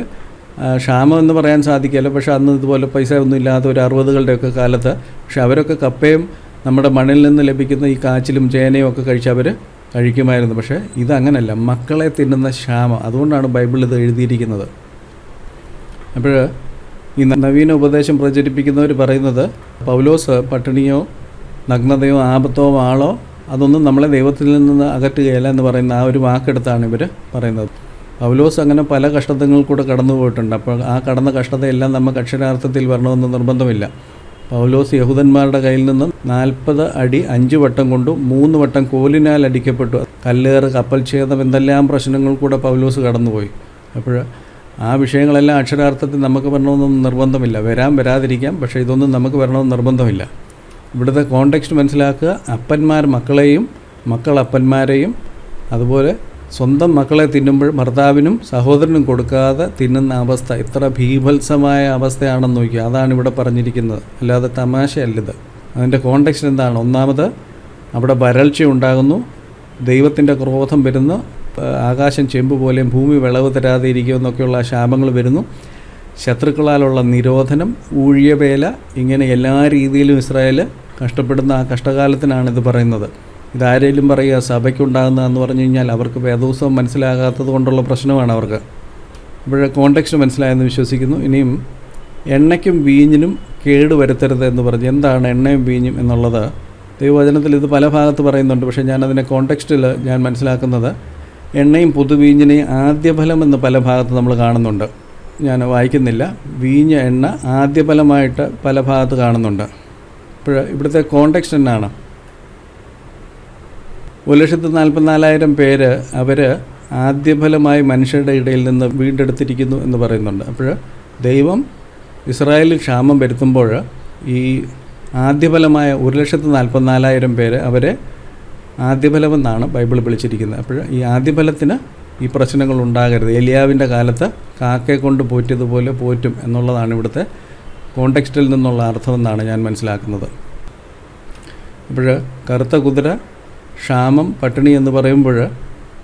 ക്ഷാമം എന്ന് പറയാൻ സാധിക്കില്ല പക്ഷേ അന്ന് ഇതുപോലെ പൈസ ഒന്നും ഇല്ലാത്ത ഒരു അറുപതുകളുടെയൊക്കെ കാലത്ത് പക്ഷെ അവരൊക്കെ കപ്പയും നമ്മുടെ മണ്ണിൽ നിന്ന് ലഭിക്കുന്ന ഈ കാച്ചിലും ചേനയും ഒക്കെ കഴിച്ചവർ കഴിക്കുമായിരുന്നു. പക്ഷേ ഇതങ്ങനല്ല. മക്കളെ തിന്നുന്ന ക്ഷാമം. അതുകൊണ്ടാണ് ബൈബിൾ ഇത് എഴുതിയിരിക്കുന്നത്. അപ്പോൾ ഈ നവീന ഉപദേശം പ്രചരിപ്പിക്കുന്നവർ പറയുന്നത് പൗലോസ് പട്ടിണിയോ നഗ്നതയോ ആപത്തോ ആളോ അതൊന്നും നമ്മളെ ദൈവത്തിൽ നിന്ന് അകറ്റുകയില്ല എന്ന് പറയുന്ന ആ ഒരു വാക്കെടുത്താണ് ഇവർ പറയുന്നത്. പൗലോസ് അങ്ങനെ പല കഷ്ടതകൾ കൂടെ കടന്നു പോയിട്ടുണ്ട് അപ്പോൾ ആ കടന്ന കഷ്ടതയെല്ലാം നമുക്ക് അക്ഷരാർത്ഥത്തിൽ വരണമെന്ന് നിർബന്ധമില്ല. പൗലോസ് യഹൂദന്മാരുടെ കയ്യിൽ നിന്നും നാൽപ്പത് അടി അഞ്ച് വട്ടം കൊണ്ടും മൂന്ന് വട്ടം കോലിനാൽ അടിക്കപ്പെട്ടു. കല്ലേറ് കപ്പൽ ഛേദം എന്തെല്ലാം പ്രശ്നങ്ങൾ കൂടെ പൗലോസ് കടന്നുപോയി. അപ്പോൾ ആ വിഷയങ്ങളെല്ലാം അക്ഷരാർത്ഥത്തിൽ നമുക്ക് വരണമെന്നൊന്നും നിർബന്ധമില്ല. വരാം വരാതിരിക്കാം പക്ഷേ ഇതൊന്നും നമുക്ക് വരണമെന്ന് നിർബന്ധമില്ല. ഇവിടുത്തെ കോണ്ടെക്സ്റ്റ് മനസ്സിലാക്കുക. അപ്പന്മാർ മക്കളെയും മക്കൾ അപ്പന്മാരെയും അതുപോലെ സ്വന്തം മക്കളെ തിന്നുമ്പോൾ ഭർത്താവിനും സഹോദരനും കൊടുക്കാതെ തിന്നുന്ന അവസ്ഥ ഇത്ര ഭീഭത്സമായ അവസ്ഥയാണെന്ന് നോക്കി. അതാണ് ഇവിടെ പറഞ്ഞിരിക്കുന്നത്. അല്ലാതെ തമാശയല്ലിത് അതിന്റെ കോണ്ടെക്സ്റ്റ് എന്താണ്? ഒന്നാമത് അവിടെ വരൾച്ച ഉണ്ടാകുന്നു ദൈവത്തിന്റെ ക്രോധം വരുന്നു. ആകാശം ചെമ്പ് പോലെയും ഭൂമി വിളവ് തരാതെ ഇരിക്കുമെന്നൊക്കെയുള്ള ശാപങ്ങൾ വരുന്നു. ശത്രുക്കളാലുള്ള നിരോധനം ഊഴിയവേല ഇങ്ങനെ എല്ലാ രീതിയിലും ഇസ്രായേൽ കഷ്ടപ്പെടുന്ന ആ കഷ്ടകാലത്തിനാണ് ഇത് പറയുന്നത്. ഇതാരേലും പറയുക സഭയ്ക്കുണ്ടാകുന്നതെന്ന് പറഞ്ഞു കഴിഞ്ഞാൽ അവർക്ക് വേദോത്സവം മനസ്സിലാകാത്തത് കൊണ്ടുള്ള പ്രശ്നമാണ് അവർക്ക്. ഇപ്പോഴേ കോണ്ടെക്സ്റ്റ് മനസ്സിലായെന്ന് വിശ്വസിക്കുന്നു. ഇനിയും എണ്ണയ്ക്കും വീഞ്ഞിനും കേട് വരുത്തരുത് എന്ന് പറഞ്ഞ് എന്താണ് എണ്ണയും വീഞ്ഞും എന്നുള്ളത്? ദൈവവചനത്തിൽ ഇത് പല ഭാഗത്ത് പറയുന്നുണ്ട്. പക്ഷേ ഞാനതിന്റെ കോണ്ടെക്സ്റ്റിൽ ഞാൻ മനസ്സിലാക്കുന്നത് എണ്ണയും പുതുവീഞ്ഞിനെയും ആദ്യഫലം എന്ന് പല ഭാഗത്ത് നമ്മൾ കാണുന്നുണ്ട്. ഞാൻ വായിക്കുന്നില്ല. വീഞ്ഞ എണ്ണ ആദ്യഫലമായിട്ട് പല ഭാഗത്ത് കാണുന്നുണ്ട്. ഇപ്പോൾ ഇവിടുത്തെ കോണ്ടെക്സ്റ്റ് എന്നാണ്. ഒരു ലക്ഷത്തി നാൽപ്പത്തിനാലായിരം പേര് അവർ ആദ്യഫലമായി മനുഷ്യരുടെ ഇടയിൽ നിന്ന് വീണ്ടെടുത്തിരിക്കുന്നു എന്ന് പറയുന്നുണ്ട്. അപ്പോൾ ദൈവം ഇസ്രായേലിൽ ക്ഷാമം വരുത്തുമ്പോൾ ഈ ആദ്യഫലമായ ഒരു ലക്ഷത്തി നാൽപ്പത്തിനാലായിരം പേര് അവരെ ആദ്യഫലമെന്നാണ് ബൈബിൾ വിളിച്ചിരിക്കുന്നത്. അപ്പോൾ ഈ ആദ്യഫലത്തിന് ഈ പ്രശ്നങ്ങൾ ഉണ്ടാകരുത്. എലിയാവിന്റെ കാലത്ത് കാക്കയെ കൊണ്ട് പോറ്റിയതുപോലെ പോറ്റും എന്നുള്ളതാണ് ഇവിടുത്തെ കോണ്ടെക്സ്റ്റിൽ നിന്നുള്ള അർത്ഥമെന്നാണ് ഞാൻ മനസ്സിലാക്കുന്നത്. അപ്പോൾ കറുത്ത കുതിര ക്ഷാമം പട്ടിണി എന്ന് പറയുമ്പോൾ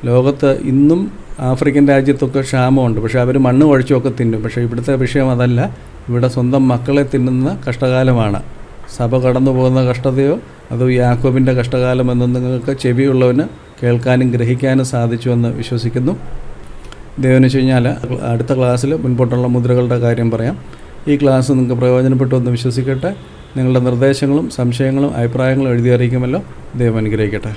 ലോകത്ത് ഇന്നും ആഫ്രിക്കൻ രാജ്യത്തൊക്കെ ക്ഷാമമുണ്ട്. പക്ഷേ അവർ മണ്ണ് കുഴച്ചുമൊക്കെ തിന്നും. പക്ഷേ ഇവിടുത്തെ വിഷയം അതല്ല. ഇവിടെ സ്വന്തം മക്കളെ തിന്നുന്ന കഷ്ടകാലമാണ്. സഭ കടന്നു പോകുന്ന കഷ്ടതയോ അതോ യാക്കോബിന്റെ കഷ്ടകാലം എന്ന് നിങ്ങൾക്ക് ചെവിയുള്ളവന് കേൾക്കാനും ഗ്രഹിക്കാനും സാധിച്ചുവെന്ന് വിശ്വസിക്കുന്നു. ദൈവം വെച്ച് കഴിഞ്ഞാൽ അടുത്ത ക്ലാസ്സിൽ മുൻപോട്ടുള്ള മുദ്രകളുടെ കാര്യം പറയാം. ഈ ക്ലാസ് നിങ്ങൾക്ക് പ്രയോജനപ്പെട്ടു എന്ന് വിശ്വസിക്കട്ടെ. നിങ്ങളുടെ നിർദ്ദേശങ്ങളും സംശയങ്ങളും അഭിപ്രായങ്ങളും എഴുതി അറിയിക്കുമല്ലോ. ദൈവം അനുഗ്രഹിക്കട്ടെ.